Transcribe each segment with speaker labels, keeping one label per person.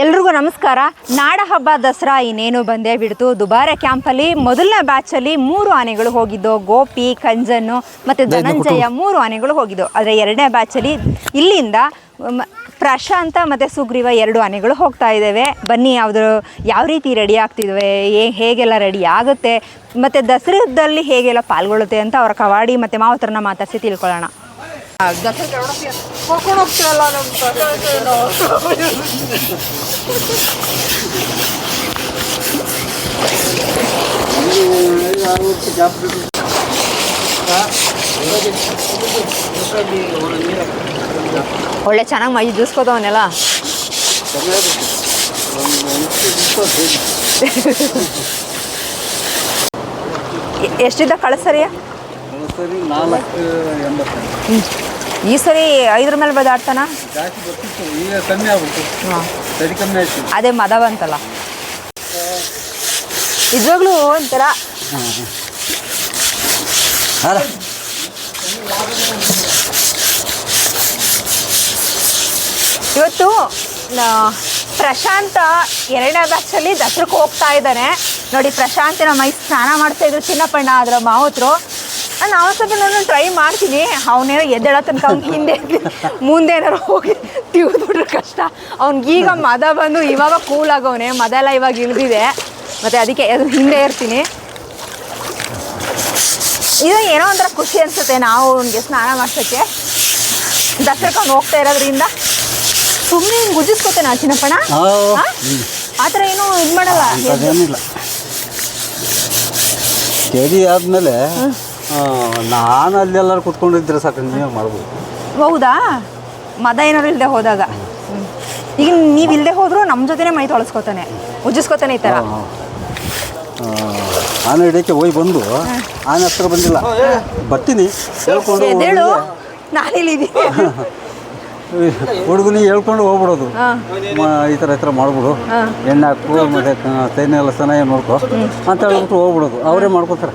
Speaker 1: ಎಲ್ರಿಗೂ ನಮಸ್ಕಾರ. ನಾಡ ಹಬ್ಬ ದಸರಾ ಇನ್ನೇನು ಬಂದೇ ಬಿಡ್ತು. ದುಬಾರೆ ಕ್ಯಾಂಪಲ್ಲಿ ಮೊದಲನೇ ಬ್ಯಾಚಲ್ಲಿ ಮೂರು ಆನೆಗಳು ಹೋಗಿದ್ದು. ಗೋಪಿ ಕಂಜನ್ನು ಮತ್ತು ಧನಂಜಯ ಮೂರು ಆನೆಗಳು ಹೋಗಿದ್ದು. ಆದರೆ ಎರಡನೇ ಬ್ಯಾಚಲ್ಲಿ ಇಲ್ಲಿಂದ ಪ್ರಶಾಂತ ಮತ್ತು ಸುಗ್ರೀವ ಎರಡು ಆನೆಗಳು ಹೋಗ್ತಾ ಇದ್ದಾವೆ. ಬನ್ನಿ ಯಾವ್ದು ಯಾವ ರೀತಿ ರೆಡಿ ಆಗ್ತಿದ್ದಾವೆ ಏ ಹೇಗೆಲ್ಲ ರೆಡಿ ಆಗುತ್ತೆ? ಮತ್ತು ದಸರಾದಲ್ಲಿ ಹೇಗೆಲ್ಲ ಪಾಲ್ಗೊಳ್ಳುತ್ತೆ ಅಂತ ಅವರ ಕವಾಡಿ ಮತ್ತು ಮಾವತರನ್ನ ಮಾತಾಡಿಸಿ ತಿಳ್ಕೊಳ್ಳೋಣ. ಕರ್ಕೊಂಡು ಒಳ್ಳೆ ಚೆನ್ನಾಗಿ ಮೈ ಜೂಸ್ಕೋದವನ್ನೆಲ್ಲ ಎ- ಎಷ್ಟಿದ್ದ ಕಳಿಸರಿಯ
Speaker 2: ಸರಿ ನಾಲ್ಕು ಎಂಬತ್ತು
Speaker 1: ಈ ಸರಿ ಐದರ ಮೇಲೆ ಬದಾಡ್ತಾನ?
Speaker 2: ಜಾಸ್ತಿ ಬರ್ತಿತ್ತು. ಈಗ ಕಮ್ಮಿ ಆಗ್ಬಿಡ್ತು.
Speaker 1: ಹಾಂ.
Speaker 2: ಸರಿ ಕಮ್ಮಿ ಆಯ್ತು.
Speaker 1: ಅದೇ ಮದ ಬಂತಲ್ಲ ನಿಜವಾಗ್ಲೂ ಒಂಥರ ಇವತ್ತು ಪ್ರಶಾಂತ್ ಪ್ರಶಾಂತ ಎರಡನೇ ಬ್ಯಾಚಲ್ಲಿ ದಸರಕ್ಕೆ ಹೋಗ್ತಾ ಇದ್ದಾನೆ. ನೋಡಿ ಪ್ರಶಾಂತಿನ ಮೈ ಸ್ನಾನ ಮಾಡ್ತಾ ಇದ್ರು ಚಿನ್ನಪ್ಪಣ್ಣ ಆದ್ರ ಮಾವತ್ರು. ನಾನು ಸ್ವಲ್ಪ ನಾನು ಟ್ರೈ ಮಾಡ್ತೀನಿ. ಅವನೇನೋ ಎದ್ದೇಳ ತನಕ ಅವ್ನು ಹಿಂದೆ ಮುಂದೆ ಏನಾರು ಹೋಗಿ ತಿಳಿದ್ಬಿಟ್ರೆ ಕಷ್ಟ. ಅವ್ನಿಗೀಗ ಮದ ಬಂದು ಇವಾಗ ಕೂಲ್ ಆಗವನೆ. ಮದ ಎಲ್ಲ ಇವಾಗ ಇಳಿದಿದೆ. ಮತ್ತು ಅದಕ್ಕೆ ಹಿಂದೆ ಇರ್ತೀನಿ. ಇದು ಏನೋ ಒಂಥರ ಖುಷಿ ಅನ್ಸುತ್ತೆ ನಾವು ಅವ್ನಿಗೆ ಸ್ನಾನ ಮಾಡ್ಸೋಕ್ಕೆ. ದಸರಕ್ಕೆ ಅವ್ನು ಹೋಗ್ತಾ ಇರೋದ್ರಿಂದ. ಸುಮ್ಮನೆ ಹಿಂಗೆ ಗುಜಿಸ್ಕೋತೇನೆ ಚಿನ್ನಪ್ಪಣ
Speaker 2: ಹಾಂ
Speaker 1: ಆ ಥರ ಏನೂ ಇದು ಮಾಡಲ್ಲ.
Speaker 2: ಆದಮೇಲೆ ನಾನು ಅಲ್ಲಿ ಎಲ್ಲರೂ ಕುತ್ಕೊಂಡಿದ್ರೆ ಸಾಕು ನೀವೇ ಮಾಡ್ಬೋದು.
Speaker 1: ಹೌದಾ? ಮದ ಏನಾರು ಇಲ್ಲದೆ ಹೋದಾಗ. ಈಗ ನೀವು ಇಲ್ಲದೆ ಹೋದರೂ ನಮ್ಮ ಜೊತೆನೇ ಮೈ ತೊಳಸ್ಕೋತಾನೆ ಉಜ್ಜಿಸ್ಕೋತಾನೆ ಈ ಥರ
Speaker 2: ಆ, ಆನೆ ಹಿಡಿಯಕ್ಕೆ ಹೋಗಿ ಬಂದು ಆನೆ ಹತ್ರ ಬಂದಿಲ್ಲ. ಬರ್ತೀನಿ. ಹೇಳ್ಕೊಂಡು
Speaker 1: ನಾನು ನಾನಿಲ್ಲಿದ್ದೀನಿ
Speaker 2: ಹುಡುಗನಿಗೆ ಹೇಳ್ಕೊಂಡು ಹೋಗ್ಬಿಡೋದು. ಮ- ಈ ಥರ ಈ ಥರ ಮಾಡ್ಬಿಡು. ಎಣ್ಣೆ ಹಾಕು ಮತ್ತು ತೈನ ಎಲ್ಲ ಚೆನ್ನಾಗಿ ನೋಡ್ಕೊ. ಅಂತ ಹೇಳ್ಬಿಟ್ಟು ಹೋಗ್ಬಿಡೋದು. ಅವರೇ ಮಾಡ್ಕೋತಾರೆ.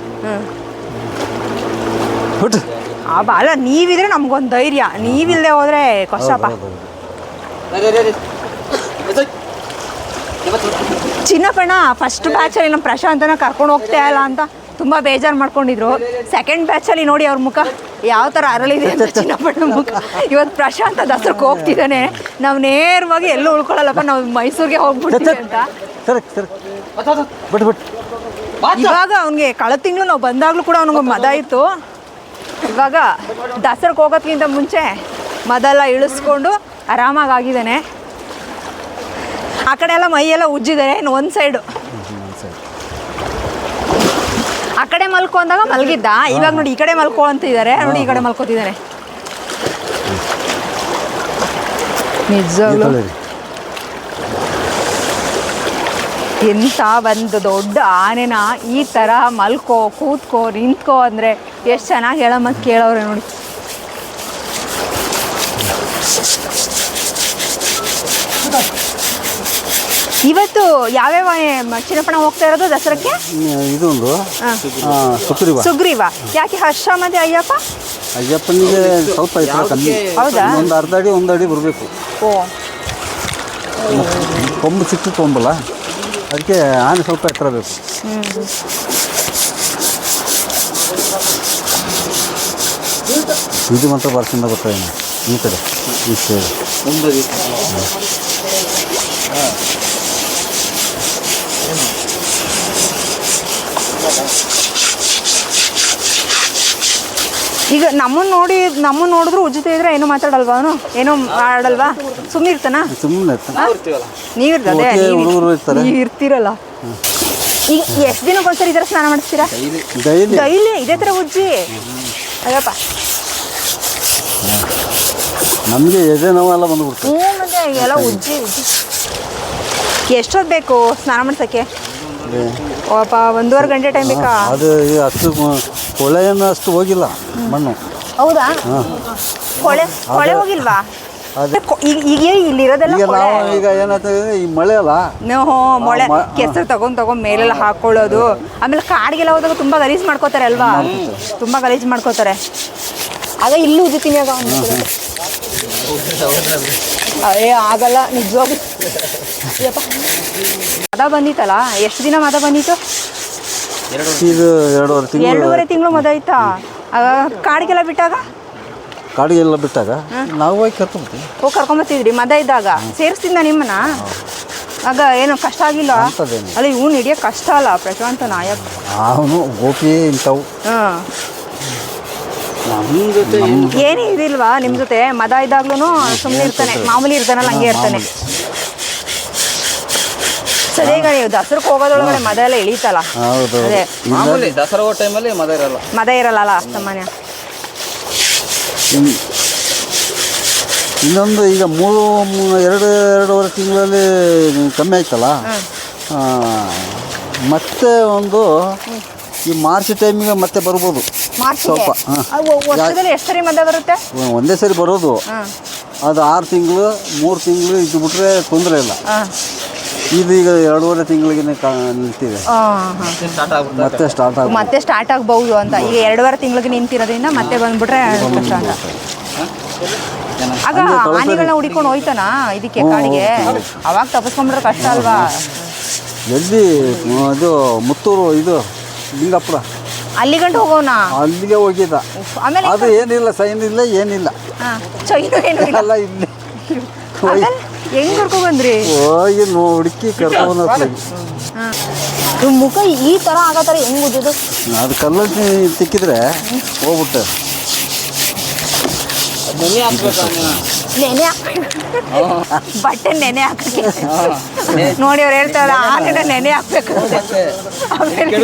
Speaker 2: ಬಿಟ್ಟು
Speaker 1: ಆ ಅಲ್ಲ ನೀವಿದ್ರೆ ನಮ್ಗೊಂದು ಧೈರ್ಯ. ನೀವಿಲ್ಲದೆ ಹೋದ್ರೆ ಕಷ್ಟಪ್ಪ ಚಿನ್ನಪ್ಪಣ್ಣ ಫಸ್ಟ್ ಬ್ಯಾಚಲ್ಲಿ ನಮ್ಮ ಪ್ರಶಾಂತನ ಕರ್ಕೊಂಡು ಹೋಗ್ತಾ ಇಲ್ಲ ಅಂತ ತುಂಬ ಬೇಜಾರು ಮಾಡ್ಕೊಂಡಿದ್ರು. ಸೆಕೆಂಡ್ ಬ್ಯಾಚಲ್ಲಿ ನೋಡಿ ಅವ್ರ ಮುಖ ಯಾವ ಥರ ಅರಳಿದೆ ಅಂತ ಚಿನ್ನಪ್ಪಣ್ಣ ಮುಖ. ಇವತ್ತು ಪ್ರಶಾಂತ ದಸರಕ್ಕೆ ಹೋಗ್ತಿದ್ದಾನೆ. ನಾವು ನೇರವಾಗಿ ಎಲ್ಲೂ ಉಳ್ಕೊಳ್ಳಲ್ಲಪ್ಪ ನಾವು ಮೈಸೂರಿಗೆ ಹೋಗ್ಬಿಡ್ತೀವಿ ಅಂತ. ಇವಾಗ ಅವನಿಗೆ ಕಳೆದ ತಿಂಗಳು ನಾವು ಬಂದಾಗಲೂ ಕೂಡ ಅವ್ನಿಗೆ ಮದ ಇತ್ತು. ಇವಾಗ ದಸರಕ್ಕೆ ಹೋಗೋದ್ಕಿಂತ ಮುಂಚೆ ಮದೆಲ್ಲ ಇಳಿಸ್ಕೊಂಡು ಆರಾಮಾಗಿ ಆಗಿದ್ದಾನೆ ಆ ಕಡೆ ಎಲ್ಲ ಮೈಯೆಲ್ಲ ಉಜ್ಜಿದ್ದಾರೆ ಇನ್ನು ಒಂದು ಸೈಡು ಆ ಕಡೆ ಮಲ್ಕೊ ಅಂದಾಗ ಮಲಗಿದ್ದ. ಇವಾಗ ನೋಡಿ ಈ ಕಡೆ ಮಲ್ಕೋ ಅಂತಿದ್ದಾರೆ ನೋಡಿ ಈ ಕಡೆ ಮಲ್ಕೋತಿದ್ದಾರೆ. ನಿಜವಾಗ್ಲೂ. ಎಂಥ ಒಂದು ದೊಡ್ಡ ಆನೆನ ಈ ಥರ ಮಲ್ಕೋ ಕೂತ್ಕೋ ನಿಂತ್ಕೋ ಅಂದರೆ ಎಷ್ಟು ಚೆನ್ನಾಗಿ ಹೇಳೋ ಮತ್ತು ಕೇಳೋರೆ ನೋಡಿ. ಇವತ್ತು ಯಾವ್ಯಾವ ಯಾವ ಚಿನ್ನಪ್ಪಣ್ಣ ಹೋಗ್ತಾ ಇರೋದು ದಸರಕ್ಕೆ?
Speaker 2: ಇದೊಂದು. ಸುಗ್ರೀವ.
Speaker 1: ಸುಗ್ರೀವ. ಯಾಕೆ ಹರ್ಷ ಮತ್ತೆ ಅಯ್ಯಪ್ಪ?
Speaker 2: ಅಯ್ಯಪ್ಪನಿಗೆ ಸ್ವಲ್ಪ ಎತ್ತರ ಕಮ್ಮಿ.
Speaker 1: ಹೌದಾ?
Speaker 2: ಒಂದು ಅರ್ಧ ಅಡಿ ಒಂದು ಅಡಿ ಬರಬೇಕು.
Speaker 1: ಓ.
Speaker 2: ಕೊಂಬು ಚಿಕ್ಕ ಕೊಂಬಲ್ಲ ಅದಕ್ಕೆ ಆನೆ ಸ್ವಲ್ಪ ಎತ್ತರ ಬೇಕು. ಇದು ಮಾತ್ರ ಬರ್ಸಿಂದ ಬರ್ತಾ ಇದೆ. ಈ ಕಡೆ ಈ ಸೈಡ್
Speaker 1: ಈಗ ನಮ್ಮನ್ನ ನೋಡಿ ನಮ್ಮನ್ನ ನೋಡಿದ್ರು ಉಜ್ಜುತ್ತಾ ಇದ್ರೆ ಏನು ಮಾತಾಡಲ್ವಾ ಅವನು? ಏನೋ ಆಡಲ್ವಾ ಸುಮ್ಮನೆ ಇರ್ತಾನ?
Speaker 2: ಸುಮ್ಮನೆ
Speaker 1: ನೀವು
Speaker 2: ಹುಡುಗರು ಇರ್ತಾರೆ.
Speaker 1: ನೀವು ಇರ್ತೀರಲ್ಲ. ಈಗ ಎಷ್ಟು ದಿನಕ್ಕೊಂದ್ಸರಿ ಈ ಥರ ಸ್ನಾನ ಮಾಡಿಸ್ತೀರಾ?
Speaker 2: ಡೈಲಿ.
Speaker 1: ಡೈಲಿ. ಇದೇ ಥರ ಉಜ್ಜಿ. ಅಯ್ಯಪ್ಪ.
Speaker 2: ನಮಗೆ ಎದೆ ನೋವೆಲ್ಲ ಬಂದ್ಬಿಡ್ತು
Speaker 1: ಹ್ಞೂ ಮತ್ತೆ ಎಲ್ಲ ಉಜ್ಜಿ ಉಜ್ಜಿ. ಎಷ್ಟೊತ್ತು ಬೇಕು ಸ್ನಾನ ಮಾಡ್ಸೋಕ್ಕೆ? ಪಾಪ ಒಂದೂವರೆ ಗಂಟೆ ಟೈಮ್ ಬೇಕಾ?
Speaker 2: ಅದು ಈ ಅಷ್ಟು ಕೊಳೆಯನ್ನು ಅಷ್ಟು ಹೋಗಿಲ್ಲ ಮಣ್ಣು.
Speaker 1: ಹೌದಾ?
Speaker 2: ಹಾಂ.
Speaker 1: ಕೊಳೆ ಕೊಳೆ ಹೋಗಿಲ್ವಾ?
Speaker 2: ಅದೇ.
Speaker 1: ಕೊ- ಈಗ ಈಗ ಇಲ್ಲಿರೋದೆಲ್ಲ
Speaker 2: ಈಗ
Speaker 1: ಕೊಳೆ.
Speaker 2: ಈಗ ಏನಾಗ್ತದೆ ಈ ಮಳೆ ಅಲ್ಲ?
Speaker 1: ನಾವು ಮೊಳೆ.
Speaker 2: ಮ-
Speaker 1: ಕೆಸರು ತಗೊಂಡ್ ತಗೊಂಡ್ ಮೇಲೆಲ್ಲ ಹಾಕೊಳ್ಳೋದು. ಆಮೇಲೆ ಕಾಡಿಗೆಲ್ಲ ಹೋದಾಗ ತುಂಬಾ ಗಲೀಜ್ ಮಾಡ್ಕೋತಾರೆ ಅಲ್ವಾ? ತುಂಬಾ ಗಲೀಜ್ ಮಾಡ್ಕೋತಾರೆ. ಆಗ ಇಲ್ಲೂ ಉಜ್ಜುತ್ತೀನಿ ಆಗ ಅಯ್ಯ ಆಗಲ್ಲ ನಿಜವಾಗ. ಮದ ಬಂದಿತ್ತಲ್ಲ? ಎಷ್ಟು ದಿನ ಮದ ಬಂದಿತ್ತು?
Speaker 2: ಇದು ಎರಡೂವರೆ ತಿಂಗಳು
Speaker 1: ಎರಡೂವರೆ ತಿಂಗಳು ಮದ ಆಯ್ತಾ ಆಗ ಕಾಡಿಗೆಲ್ಲ ಬಿಟ್ಟಾಗ?
Speaker 2: ಕಾಡಿಗೆಲ್ಲ ಬಿಟ್ಟಾಗ ನಾವು ಹೋಗಿ
Speaker 1: ಹೋಗಿ ಕರ್ಕೊಂಬತ್ತಿದ್ರಿ ಮದ ಇದ್ದಾಗ? ಸೇರಿಸ್ತಿದ್ದ ನಿಮ್ಮನ್ನ? ಆಗ ಏನು ಕಷ್ಟ ಆಗಿಲ್ಲ ಅಲ್ಲಿ ಇವ್ನು ಹಿಡಿಯೋ ಕಷ್ಟ ಅಲ್ಲ ಪ್ರಶಾಂತ ನಾಯಕ್.
Speaker 2: ಅವನು ಗೋಪಿ ಇಂಥವು.
Speaker 1: ಹಾಂ. ಏನು ಇದಿಲ್ವಾ ನಿಮ್ಮ ಜೊತೆ? ಮದ ಇದ್ದಾಗ್ಲೂ ಸುಮ್ಮನೆ ಇರ್ತಾನೆ. ಮಾಮೂಲಿ ಇರ್ತಾನಲ್ಲ ಹಂಗೆ ಇರ್ತಾನೆ. ಸರಿ ಈಗ ನೀವು ದಸರಕ್ಕೆ ಹೋಗೋದ್ರೊಳಗಡೆ ಮದ ಎಲ್ಲ ಇಳೀತಲ್ಲ?
Speaker 2: ಹೌದು.
Speaker 1: ಅದೇ.
Speaker 3: ಮಾಮೂಲಿ ದಸರಾ ಟೈಮಲ್ಲಿ ಮದ ಇರಲ್ಲ.
Speaker 1: ಮದ ಇರಲ್ಲ ಸಾಮಾನ್ಯ
Speaker 2: ಇನ್- ಇನ್ನೊಂದು ಈಗ ಮೂರು ಮೂ- ಎರಡು ಎರಡೂವರೆ ತಿಂಗಳಲ್ಲಿ ಕಮ್ಮಿ ಆಯ್ತಲ್ಲ? ಆ, ಮತ್ತೆ ಒಂದು ಈ ಮಾರ್ಚ್ ಟೈಮಿಗೆ ಮತ್ತೆ ಬರ್ಬೋದು.
Speaker 1: ಮಾರ್ಚ್ಗೆ?
Speaker 2: ಸ್ವಲ್ಪ, ಹಾ.
Speaker 1: ವರ್ಷದಲ್ಲಿ ಎಷ್ಟು ಸರಿ ಮದ ಬರುತ್ತೆ?
Speaker 2: ಒಂದೇ ಸರಿ ಬರೋದು. ಅದು ಆರು ತಿಂಗಳು ಮೂರು ತಿಂಗಳು ಇದು ಬಿಟ್ರೆ ತೊಂದರೆ ಇಲ್ಲ. ಇದು ಈಗ ಎರಡೂವರೆ ತಿಂಗಳಿಗೆ
Speaker 3: ನಿಂತಿದೆ.
Speaker 2: ಮತ್ತೆ ಸ್ಟಾರ್ಟ್ ಆಗ
Speaker 1: ಮತ್ತೆ ಸ್ಟಾರ್ಟ್ ಆಗಬಹುದು ಅಂತ. ಈಗ ಎರಡೂವರೆ ತಿಂಗಳಿಗೆ ನಿಂತಿರೋದ್ರಿಂದ ಮತ್ತೆ ಬಂದ್ಬಿಟ್ರೆ ಕಷ್ಟ ಅಂತ. ಆಗ ಆನೆಗಳನ್ನ ಹುಡಿಕೊಂಡು ಹೋಯ್ತಾನ ಇದಕ್ಕೆ ಕಾಡಿಗೆ? ಅವಾಗ ತಪ್ಪಿಸ್ಕೊಂಡ್ಬಿಟ್ರೆ ಕಷ್ಟ ಅಲ್ವಾ?
Speaker 2: ಎಲ್ಲಿ ಇದು ಮುತ್ತೂರು ಇದು ಲಿಂಗಪುರ
Speaker 1: ಅಲ್ಲಿ ಗಂಟು ಹೋಗೋಣ
Speaker 2: ಅಲ್ಲಿಗೆ ಹೋಗಿದ್ದ.
Speaker 1: ಆಮೇಲೆ
Speaker 2: ಅದು ಏನಿಲ್ಲ ಸೈನ್ ಇಲ್ಲ ಏನಿಲ್ಲ.
Speaker 1: ಹಾ, ಚೈನು ಏನು ಇಲ್ಲ?
Speaker 2: ಎಲ್ಲ ಇಲ್ಲಿ.
Speaker 1: ಆಮೇಲೆ ಹೆಂಗ್ ಕರ್ಕೊ ಬಂದ್ರಿ?
Speaker 2: ಹೋಗಿ ಹುಡುಕಿ ಕರ್ಕೊಂಡು
Speaker 1: ಹಾ. ಮುಖ ಈ ತರ ಆಗತ್ತಾರ ತರ ಹೆಂಗ್
Speaker 2: ಅದು ಕಲ್ಲಲ್ಲಿ ತಿಕ್ಕಿದ್ರೆ ಹೋಗ್ಬಿಟ್ಟೆ.
Speaker 3: ನೆನೆ.
Speaker 1: ನೆನೆ ಹಾಕ್ಬೇಕು. ಬಟ್ಟೆ ನೆನೆ ಹಾಕಿ ನೋಡಿ ಅವ್ರು ಹೇಳ್ತಾರ ಆ ಕಡೆ ನೆನೆ ಹಾಕ್ಬೇಕು. ಆಮೇಲೆ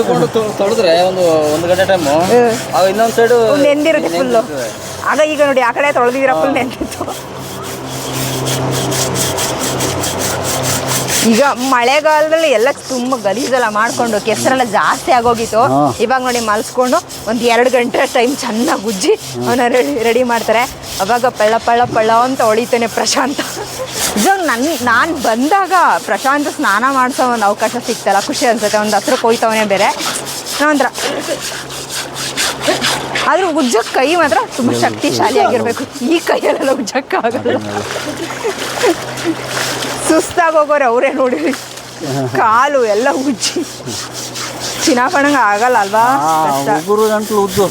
Speaker 3: ತೊಳೆದ್ರೆ ಒಂದು ಒಂದು ಗಂಟೆ ಟೈಮು ಇನ್ನೊಂದು ಸೈಡು
Speaker 1: ನೆಂದಿರುತ್ತೆ ಫುಲ್ಲು ಆಗ ಈಗ ನೋಡಿ ಆ ಕಡೆ ತೊಳೆದಿದ್ದೀರ ಫುಲ್ ನೆಂದಿತ್ತು. ಈಗ ಮಳೆಗಾಲದಲ್ಲಿ ಎಲ್ಲ ತುಂಬಾ ಗಲೀಜೆಲ್ಲ ಮಾಡ್ಕೊಂಡು ಕೆಸರೆಲ್ಲ ಜಾಸ್ತಿ ಆಗೋಗಿತ್ತು. ಇವಾಗ ನೋಡಿ ಮಲ್ಸ್ಕೊಂಡು ಒಂದು ಎರಡು ಗಂಟೆ ಟೈಮ್ ಚೆನ್ನಾಗಿ ಉಜ್ಜಿ ಅವನ ರೆಡಿ ರೆಡಿ ಮಾಡ್ತಾರೆ. ಅವಾಗ ಪಳ್ಳ ಪಳ್ಳ ಪಳ್ಳ ಅಂತ ಹೊಳಿತಾನೆ ಪ್ರಶಾಂತ. ಇವಾಗ ನನ್ ನಾನು ಬಂದಾಗ ಪ್ರಶಾಂತ ಸ್ನಾನ ಮಾಡಿಸೋ ಒಂದು ಅವಕಾಶ ಸಿಗ್ತಲ್ಲ ಖುಷಿ ಅನ್ಸುತ್ತೆ. ಒಂದು ಹತ್ರಕ್ಕೆ ಹೋಯ್ತವನೇ ಬೇರೆ. ನಂತರ ಆದ್ರೆ ಉಜ್ಜಕ್ ಕೈ ಮಾತ್ರ ತುಂಬಾ ಶಕ್ತಿಶಾಲಿ ಆಗಿರ್ಬೇಕು ಈ ಕೈಯಲ್ಲೆಲ್ಲ ಉಜ್ಜಕ್ಕಾಗಲ್ಲ ಸುಸ್ತಾಗಿ ಹೋಗೋರೆ ಅವರೇ ನೋಡಿರಿ ಕಾಲು ಎಲ್ಲ ಉಜ್ಜಿ. ಚಿನ್ನಾಪಣಂಗೆ ಆಗಲ್ಲ ಅಲ್ವಾ.
Speaker 2: ಉಗುರು ಗಂಟ್ಲು ಉದ್ದು.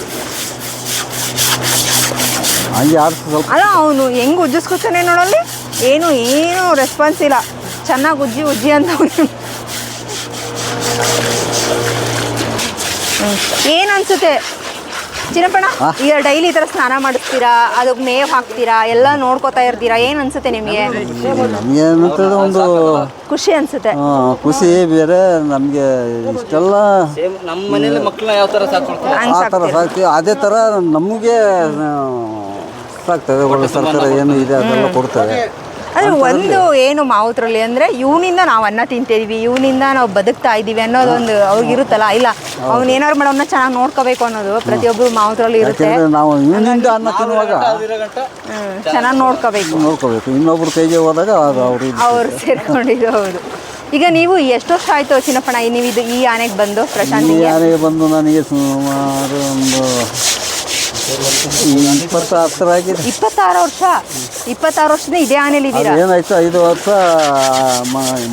Speaker 1: ಅಲ್ಲ ಅವನು ಹೆಂಗ್ ಉಜ್ಜಿಸ್ಕೊತಾನೆ ನೋಡಲ್ಲಿ? ಏನು ಏನು ರೆಸ್ಪಾನ್ಸ್ ಇಲ್ಲ. ಚೆನ್ನಾಗಿ ಉಜ್ಜಿ ಉಜ್ಜಿ ಅಂತ ಏನು. ಅನ್ಸುತ್ತೆ? ಚಿನ್ನಪ್ಪಣ್ಣ? ಈಗ ಡೈಲಿ ಈ ತರ ಸ್ನಾನ ಮಾಡಿಸ್ತೀರಾ? ಅದಕ್ಕೆ ಮೇವ್ ಹಾಕ್ತೀರಾ? ಎಲ್ಲ ನೋಡ್ಕೋತಾ ಇರ್ತೀರಾ? ಏನ್ ಅನ್ಸುತ್ತೆ ನಿಮಗೆ?
Speaker 2: ನಮಗೆ ಏನಂತೇಳಿ ಒಂದು
Speaker 1: ಖುಷಿ ಅನ್ಸುತ್ತೆ.
Speaker 2: ಆ, ಖುಷಿ ಬೇರೆ ನಮಗೆ ಇಷ್ಟೆಲ್ಲ
Speaker 3: ನಮ್ಮ ಮನೇಲಿ ಮಕ್ಕಳನ್ನ ಯಾವ
Speaker 1: ಹಂಗ್
Speaker 2: ಆ ಥರ
Speaker 1: ಸಾಕ್ತೀರಾ?
Speaker 2: ಸಾಕ್ತೀವಿ. ಅದೇ ಥರ ನಮಗೆ ಆ, ಸಾಕ್ತವೆ ಒಳ್ಳೆ ಸರ್ಕಾರ ಏನು ಇದೆ ಅದೆಲ್ಲ ಕೊಡ್ತವೆ
Speaker 1: ಅಂದ್ರೆ ಒಂದು ಏನು ಮಾವುತ್ರಲ್ಲಿ ಅಂದ್ರೆ ಇವನಿಂದ ನಾವು ಅನ್ನ ತಿಂತಿದೀವಿ ಇವನಿಂದ ನಾವು ಬದುಕ್ತಾ ಇದೀವಿ ಅನ್ನೋದೊಂದು ಅವ್ರಿಗಿರುತ್ತಲ್ಲ ಇಲ್ಲ ಏನಾದ್ರು ಏನಾರು ಮಾಡೋನ್ನ ಚೆನ್ನಾಗಿ ನೋಡ್ಕೋಬೇಕು ಅನ್ನೋದು ಪ್ರತಿಯೊಬ್ಬರು ಮಾವುತ್ರಲ್ಲಿ ಇರುತ್ತೆ.
Speaker 2: ಯಾಕೆಂದ್ರೆ ನಾವು ಇವನಿಂದ ಅನ್ನ ತಿನ್ನುವಾಗ
Speaker 1: ಚೆನ್ನಾಗಿ ನೋಡ್ಕೋಬೇಕು.
Speaker 2: ನೋಡ್ಕೋಬೇಕು. ಇನ್ನೊಬ್ರ ಕೈಗೆ ಹೋದಾಗ ಅದು ಅವ್ರು ಇದು
Speaker 1: ಅವ್ರು ಸೇರ್ಕೊಂಡಿದ್ದು ಹೌದು. ಈಗ ನೀವು ಎಷ್ಟು ವರ್ಷ ಆಯ್ತು ಚಿನ್ನಪ್ಪಣ್ಣ ನೀವು ಇದು ಈ ಆನೆಗೆ ಬಂದು
Speaker 2: ಈ
Speaker 1: ಆನೆಗೆ
Speaker 2: ಯಾರಿಗೆ ಬಂದು ನನಗೆ ಸುಮಾರು ಒಂದು ಇಪ್ಪತ್ತು ಹತ್ತರ ಆಗಿದೆ
Speaker 1: ಇಪ್ಪತ್ತಾರು ವರ್ಷ ಇಪ್ಪತ್ತಾರು ವರ್ಷದಿಂದ ಇದೇ ಆನೆಲಿ ಇದ್ದೀರಾ
Speaker 2: ಏನಾಯ್ತು ಐದು ವರ್ಷ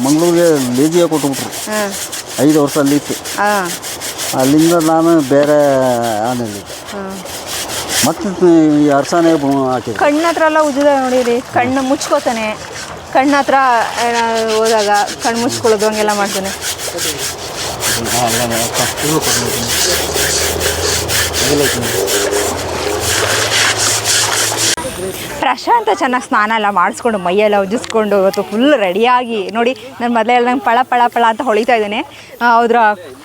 Speaker 2: ಮಂಗಳೂರಿಗೆ ಲೇಜಿಗೆ ಕೊಟ್ಬಿಟ್ರು.
Speaker 1: ಹಾಂ.
Speaker 2: ಐದು ವರ್ಷ ಅಲ್ಲಿತ್ತು.
Speaker 1: ಹಾಂ.
Speaker 2: ಅಲ್ಲಿಂದ ನಾನು ಬೇರೆ ಆನೆಲಿ
Speaker 1: ಹಾಂ.
Speaker 2: ಮತ್ತೆ ಈ ಅರಸಾನೆ ಹಾಕಿದೆ.
Speaker 1: ಕಣ್ಣ ಹತ್ರ ಎಲ್ಲ ಉಜ್ಜದ ನೋಡಿರಿ ಕಣ್ಣು ಮುಚ್ಕೋತಾನೆ. ಕಣ್ಣ ಹತ್ರ ಹೋದಾಗ ಕಣ್ಣು ಮುಚ್ಕೊಳ್ಳೋದು ಹಂಗೆಲ್ಲ ಮಾಡ್ತಾನೆ. ಪ್ರಶಾಂತ ಚೆನ್ನಾಗಿ ಸ್ನಾನ ಎಲ್ಲ ಮಾಡಿಸ್ಕೊಂಡು ಮೈಯೆಲ್ಲ ಉಜ್ಜಿಸ್ಕೊಂಡು ಇವತ್ತು ಫುಲ್ ರೆಡಿಯಾಗಿ ನೋಡಿ ನನ್ನ ಮೊದಲೇ ನಂಗೆ ಪಳ ಪಳ ಪಳ ಅಂತ ಹೊಳಿತಾ ಇದ್ದೇನೆ. ಅದರ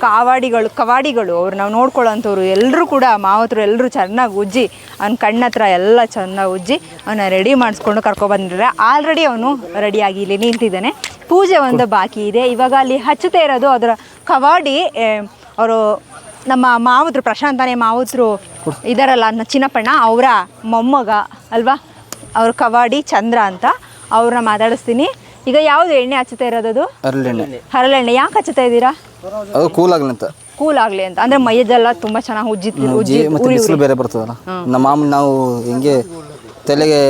Speaker 1: ಕಾವಾಡಿಗಳು ಕವಾಡಿಗಳು ಅವ್ರು ನಾವು ನೋಡ್ಕೊಳ್ಳೋಂಥವ್ರು ಎಲ್ಲರೂ ಕೂಡ ಮಾವತರು ಎಲ್ಲರೂ ಚೆನ್ನಾಗಿ ಉಜ್ಜಿ ಅವ್ನ ಕಣ್ಣ ಹತ್ರ ಎಲ್ಲ ಚೆನ್ನಾಗಿ ಉಜ್ಜಿ ಅವನ್ನ ರೆಡಿ ಮಾಡಿಸ್ಕೊಂಡು ಕರ್ಕೊಬಂದಿದ್ದಾರೆ ಆಲ್ರೆಡಿ ಅವನು ರೆಡಿಯಾಗಿ ಇಲ್ಲಿ ನಿಂತಿದ್ದಾನೆ. ಪೂಜೆ ಒಂದು ಬಾಕಿ ಇದೆ. ಇವಾಗ ಅಲ್ಲಿ ಹಚ್ಚುತ್ತೆ ಇರೋದು ಅದರ ಕವಾಡಿ ಅವರು ನಮ್ಮ ಮಾವುತರು ಪ್ರಶಾಂತನೇ ಮಾವತ್ರು ಇದಾರಲ್ಲ ಚಿನ್ನಪ್ಪಣ್ಣ ಅವರ ಮೊಮ್ಮಗ ಅಲ್ವಾ? ಅವ್ರ ಕವಾಡಿ ಚಂದ್ರ ಅಂತ ಅವ್ರನ್ನ ಮಾತಾಡಿಸ್ತೀನಿ. ಈಗ ಯಾವ್ದು ಎಣ್ಣೆ ಹಚ್ಚುತ್ತಾ ಇರೋದು
Speaker 3: ಹರಳೆಣ್ಣೆ.
Speaker 1: ಹರಳೆಣ್ಣೆ. ಯಾಕೆ ಹಚ್ಚುತ್ತಾ ಇದ್ದೀರಾ?
Speaker 3: ಅದು ಕೂಲ್ ಆಗ್ಲಿ ಅಂತ.
Speaker 1: ಕೂಲ್ ಆಗಲಿ ಅಂತ. ಅಂದ್ರೆ ಮೈಯದೆಲ್ಲ ತುಂಬಾ ಚೆನ್ನಾಗಿ ಉಜ್ಜಿ ಉಜ್ಜಿ
Speaker 3: ಮತ್ತೆ ಬಿಸಿಲು ಬೇರೆ ಬರ್ತದಲ್ಲ? ನಮ್ಮ ಮಾಮೂಲಿ ನಾವು ಹಿಂಗೆ ತಲೆಗೆ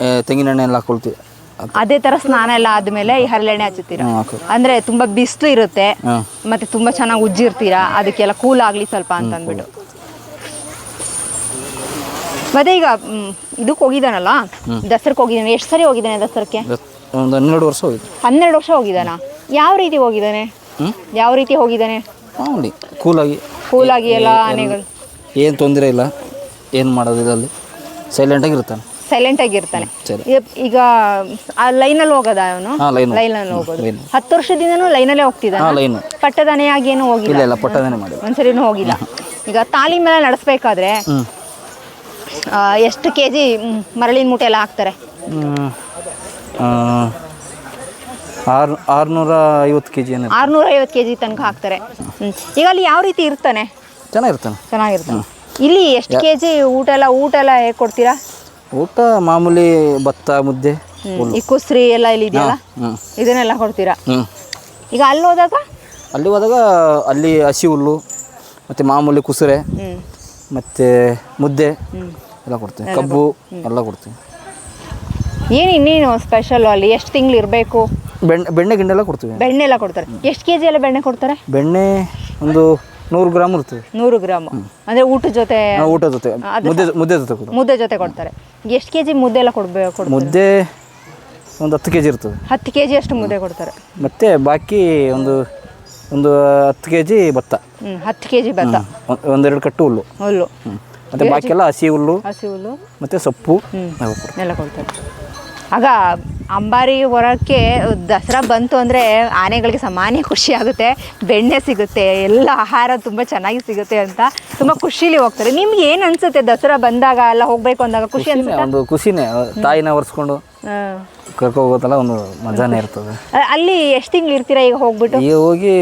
Speaker 3: ತೆಂಗಿನೆಣ್ಣೆ ತೆಂಗಿನ ಎಣ್ಣೆ ಎಲ್ಲ ಹಾಕೊಳ್ತೀವಿ.
Speaker 1: ಅದೇ ತರ ಸ್ನಾನ ಎಲ್ಲ ಆದ್ಮೇಲೆ ಈ ಹರಳೆಣ್ಣೆ ಹಚ್ಚುತ್ತೀರಾ? ಅಂದ್ರೆ ತುಂಬಾ ಬಿಸಿಲು ಇರುತ್ತೆ ಮತ್ತೆ ತುಂಬಾ ಚೆನ್ನಾಗಿ ಉಜ್ಜಿರ್ತೀರಾ? ಅದಕ್ಕೆಲ್ಲ ಕೂಲ್ ಆಗ್ಲಿ ಸ್ವಲ್ಪ ಅಂತ ಅಂದ್ಬಿಟ್ಟು ಮತ್ತೆ ಈಗ ಇದಕ್ಕೆ ಹೋಗಿದ್ದಾನಲ್ಲ? ದಸರಕ್ಕೆ ಹೋಗಿದ್ದಾನೆ. ಎಷ್ಟು ಸರಿ ಹೋಗಿದ್ದಾನೆ ದಸರಕ್ಕೆ?
Speaker 2: ಒಂದು ಹನ್ನೆರಡು ವರ್ಷ ಹೋಗಿದ್ದು
Speaker 1: ಹನ್ನೆರಡು ವರ್ಷ ಹೋಗಿದ್ದಾನ? ಯಾವ ರೀತಿ ಹೋಗಿದ್ದಾನೆ? ಯಾವ ರೀತಿ ಹೋಗಿದ್ದಾನೆ?
Speaker 2: ನೋಡಿ ಕೂಲಾಗಿ.
Speaker 1: ಕೂಲಾಗಿ ಎಲ್ಲ ಆನೆಗಳು.
Speaker 2: ಏನು ತೊಂದರೆ ಇಲ್ಲ. ಏನು ಮಾಡೋದು ಇದರಲ್ಲಿ? ಸೈಲೆಂಟಾಗಿ ಇರ್ತಾನೆ.
Speaker 1: ಸೈಲೆಂಟ್ ಆಗಿರ್ತಾನೆ
Speaker 2: ಸರಿ.
Speaker 1: ಈಗ- ಆ ಆ ಲೈನಲ್ಲಿ ಹೋಗೋದ ಅವನು?
Speaker 2: ಲೈನ್
Speaker 1: ಲೈನಲ್ಲಿ ಹೋಗೋದು.
Speaker 2: ಲೈನ್
Speaker 1: ಹತ್ತು ವರ್ಷದಿಂದನೂ ಲೈನಲ್ಲೇ ಹೋಗ್ತಿದ್ದಾನ?
Speaker 2: ಲೈನು.
Speaker 1: ಪಟ್ಟದನೆಯಾಗಿ ಏನು ಹೋಗಿಲ್ಲ?
Speaker 2: ಇಲ್ಲ ಪಟ್ಟದೇನೆ ಮಾಡಿ
Speaker 1: ಒಂದ್ಸರಿನೂ ಹೋಗಿಲ್ಲ. ಈಗ ತಾಲೀಮೆಲ್ಲ ನಡೆಸ್ಬೇಕಾದ್ರೆ ಎಷ್ಟು ಕೆ ಜಿ ಮರಳಿನ ಮೂಟೆ ಎಲ್ಲ ಹಾಕ್ತಾರೆ?
Speaker 2: ಆರು ಆರುನೂರ ಐವತ್ತು ಕೆ ಜಿ ಏನು
Speaker 1: ಆರ್ನೂರ ಐವತ್ತು ಕೆ ಜಿ ತನಕ ಹಾಕ್ತಾರೆ. ಈಗ ಅಲ್ಲಿ ಯಾವ ರೀತಿ ಇರ್ತಾನೆ?
Speaker 2: ಚೆನ್ನಾಗಿರ್ತಾನೆ.
Speaker 1: ಚೆನ್ನಾಗಿರ್ತಾನೆ. ಇಲ್ಲಿ ಎಷ್ಟು ಕೆ ಜಿ ಊಟ ಎಲ್ಲ ಊಟ ಎಲ್ಲ ಹೇಗೆ ಕೊಡ್ತೀರಾ?
Speaker 2: ಊಟ ಮಾಮೂಲಿ ಭತ್ತ ಮುದ್ದೆ
Speaker 1: ಈ ಕುಸ್ರಿ ಎಲ್ಲ ಇಲ್ಲಿ ಇದೆಯಲ್ಲ? ಇದನ್ನೆಲ್ಲ ಕೊಡ್ತೀರಾ? ಈಗ ಅಲ್ಲಿ ಹೋದಾಗ?
Speaker 2: ಅಲ್ಲಿ ಹೋದಾಗ ಅಲ್ಲಿ ಹಸಿ ಹುಲ್ಲು ಮತ್ತು ಮಾಮೂಲಿ ಕುಸುರೆ. ಮತ್ತು ಮುದ್ದೆ ಎಲ್ಲ ಕೊಡ್ತೀವಿ ಕಬ್ಬು ಎಲ್ಲ ಕೊಡ್ತೀವಿ
Speaker 1: ಏನು ಇನ್ನೇನು ಸ್ಪೆಷಲ್ ಅಲ್ಲಿ? ಎಷ್ಟು ತಿಂಗಳು ಇರಬೇಕು?
Speaker 2: ಬೆಣ್ಣೆ ಬೆಣ್ಣೆ ಗಿಣ್ಣೆ ಎಲ್ಲ ಕೊಡ್ತೀವಿ.
Speaker 1: ಬೆಣ್ಣೆ ಎಲ್ಲ ಕೊಡ್ತಾರೆ. ಎಷ್ಟು ಕೆ ಜಿ ಎಲ್ಲ ಬೆಣ್ಣೆ ಕೊಡ್ತಾರೆ?
Speaker 2: ಬೆಣ್ಣೆ ಒಂದು ನೂರು ಗ್ರಾಮ್ ಇರ್ತದೆ.
Speaker 1: ನೂರು ಗ್ರಾಮ್. ಅಂದ್ರೆ ಊಟ ಜೊತೆ
Speaker 2: ನಾವು ಊಟ ಜೊತೆ ಮುದ್ದೆ ಮುದ್ದೆ ಜೊತೆ ಕೊಡ್ತಾರೆ
Speaker 1: ಮುದ್ದೆ ಜೊತೆ ಕೊಡ್ತಾರೆ. ಎಷ್ಟು ಕೆ ಜಿ ಮುದ್ದೆ ಎಲ್ಲ ಕೊಡ್ಬೇಕು ಕೊಡ್ತಾರೆ?
Speaker 2: ಮುದ್ದೆ ಒಂದು ಹತ್ತು ಕೆ ಜಿ ಇರ್ತದೆ.
Speaker 1: ಹತ್ತು ಕೆ ಜಿ ಅಷ್ಟು ಮುದ್ದೆ ಕೊಡ್ತಾರೆ.
Speaker 2: ಮತ್ತು ಬಾಕಿ ಒಂದು ಒಂದು ಹತ್ತು ಕೆ ಜಿ ಭತ್ತ.
Speaker 1: ಹತ್ತು ಕೆ ಜಿ ಭತ್ತ.
Speaker 2: ಒಂದ್- ಒಂದೆರಡು ಕಟ್ಟು ಹುಲ್ಲು.
Speaker 1: ಹುಲ್ಲು.
Speaker 2: ಮತ್ತೆ ಬಾಕಿ ಎಲ್ಲ ಹಸಿ ಹುಲ್ಲು
Speaker 1: ಹಸಿ ಹುಲ್ಲು.
Speaker 2: ಮತ್ತೆ ಸೊಪ್ಪು. ಎಲ್ಲ
Speaker 1: ಕೊಡ್ತಾರೆ ಆಗ ಅಂಬಾರಿ ಹೊರಕ್ಕೆ ದಸರಾ ಬಂತು ಅಂದರೆ ಆನೆಗಳಿಗೆ ಸಾಮಾನ್ಯ ಖುಷಿ ಆಗುತ್ತೆ. ಬೆಣ್ಣೆ ಸಿಗುತ್ತೆ ಎಲ್ಲ ಆಹಾರ ತುಂಬ ಚೆನ್ನಾಗಿ ಸಿಗುತ್ತೆ ಅಂತ ತುಂಬ ಖುಷಿಲಿ ಹೋಗ್ತಾರೆ. ನಿಮ್ಗೆ ಏನು ಅನ್ಸುತ್ತೆ ದಸರಾ ಬಂದಾಗ ಎಲ್ಲ ಹೋಗ್ಬೇಕು ಅಂದಾಗ ಖುಷಿ ಅನ್ಸುತ್ತೆ?
Speaker 2: ಒಂದು ಖುಷಿನೇ ತಾಯಿನ ಒರೆಸ್ಕೊಂಡು. ಹೋಗೋದಲ್ಲ ಒಂದು ಮಜಾನೇ ಇರ್ತದೆ.
Speaker 1: ಅಲ್ಲಿ ಎಷ್ಟು ತಿಂಗಳು ಇರ್ತೀರಾ ಈಗ ಹೋಗ್ಬಿಟ್ಟು?
Speaker 2: ಈಗ ಹೋಗಿ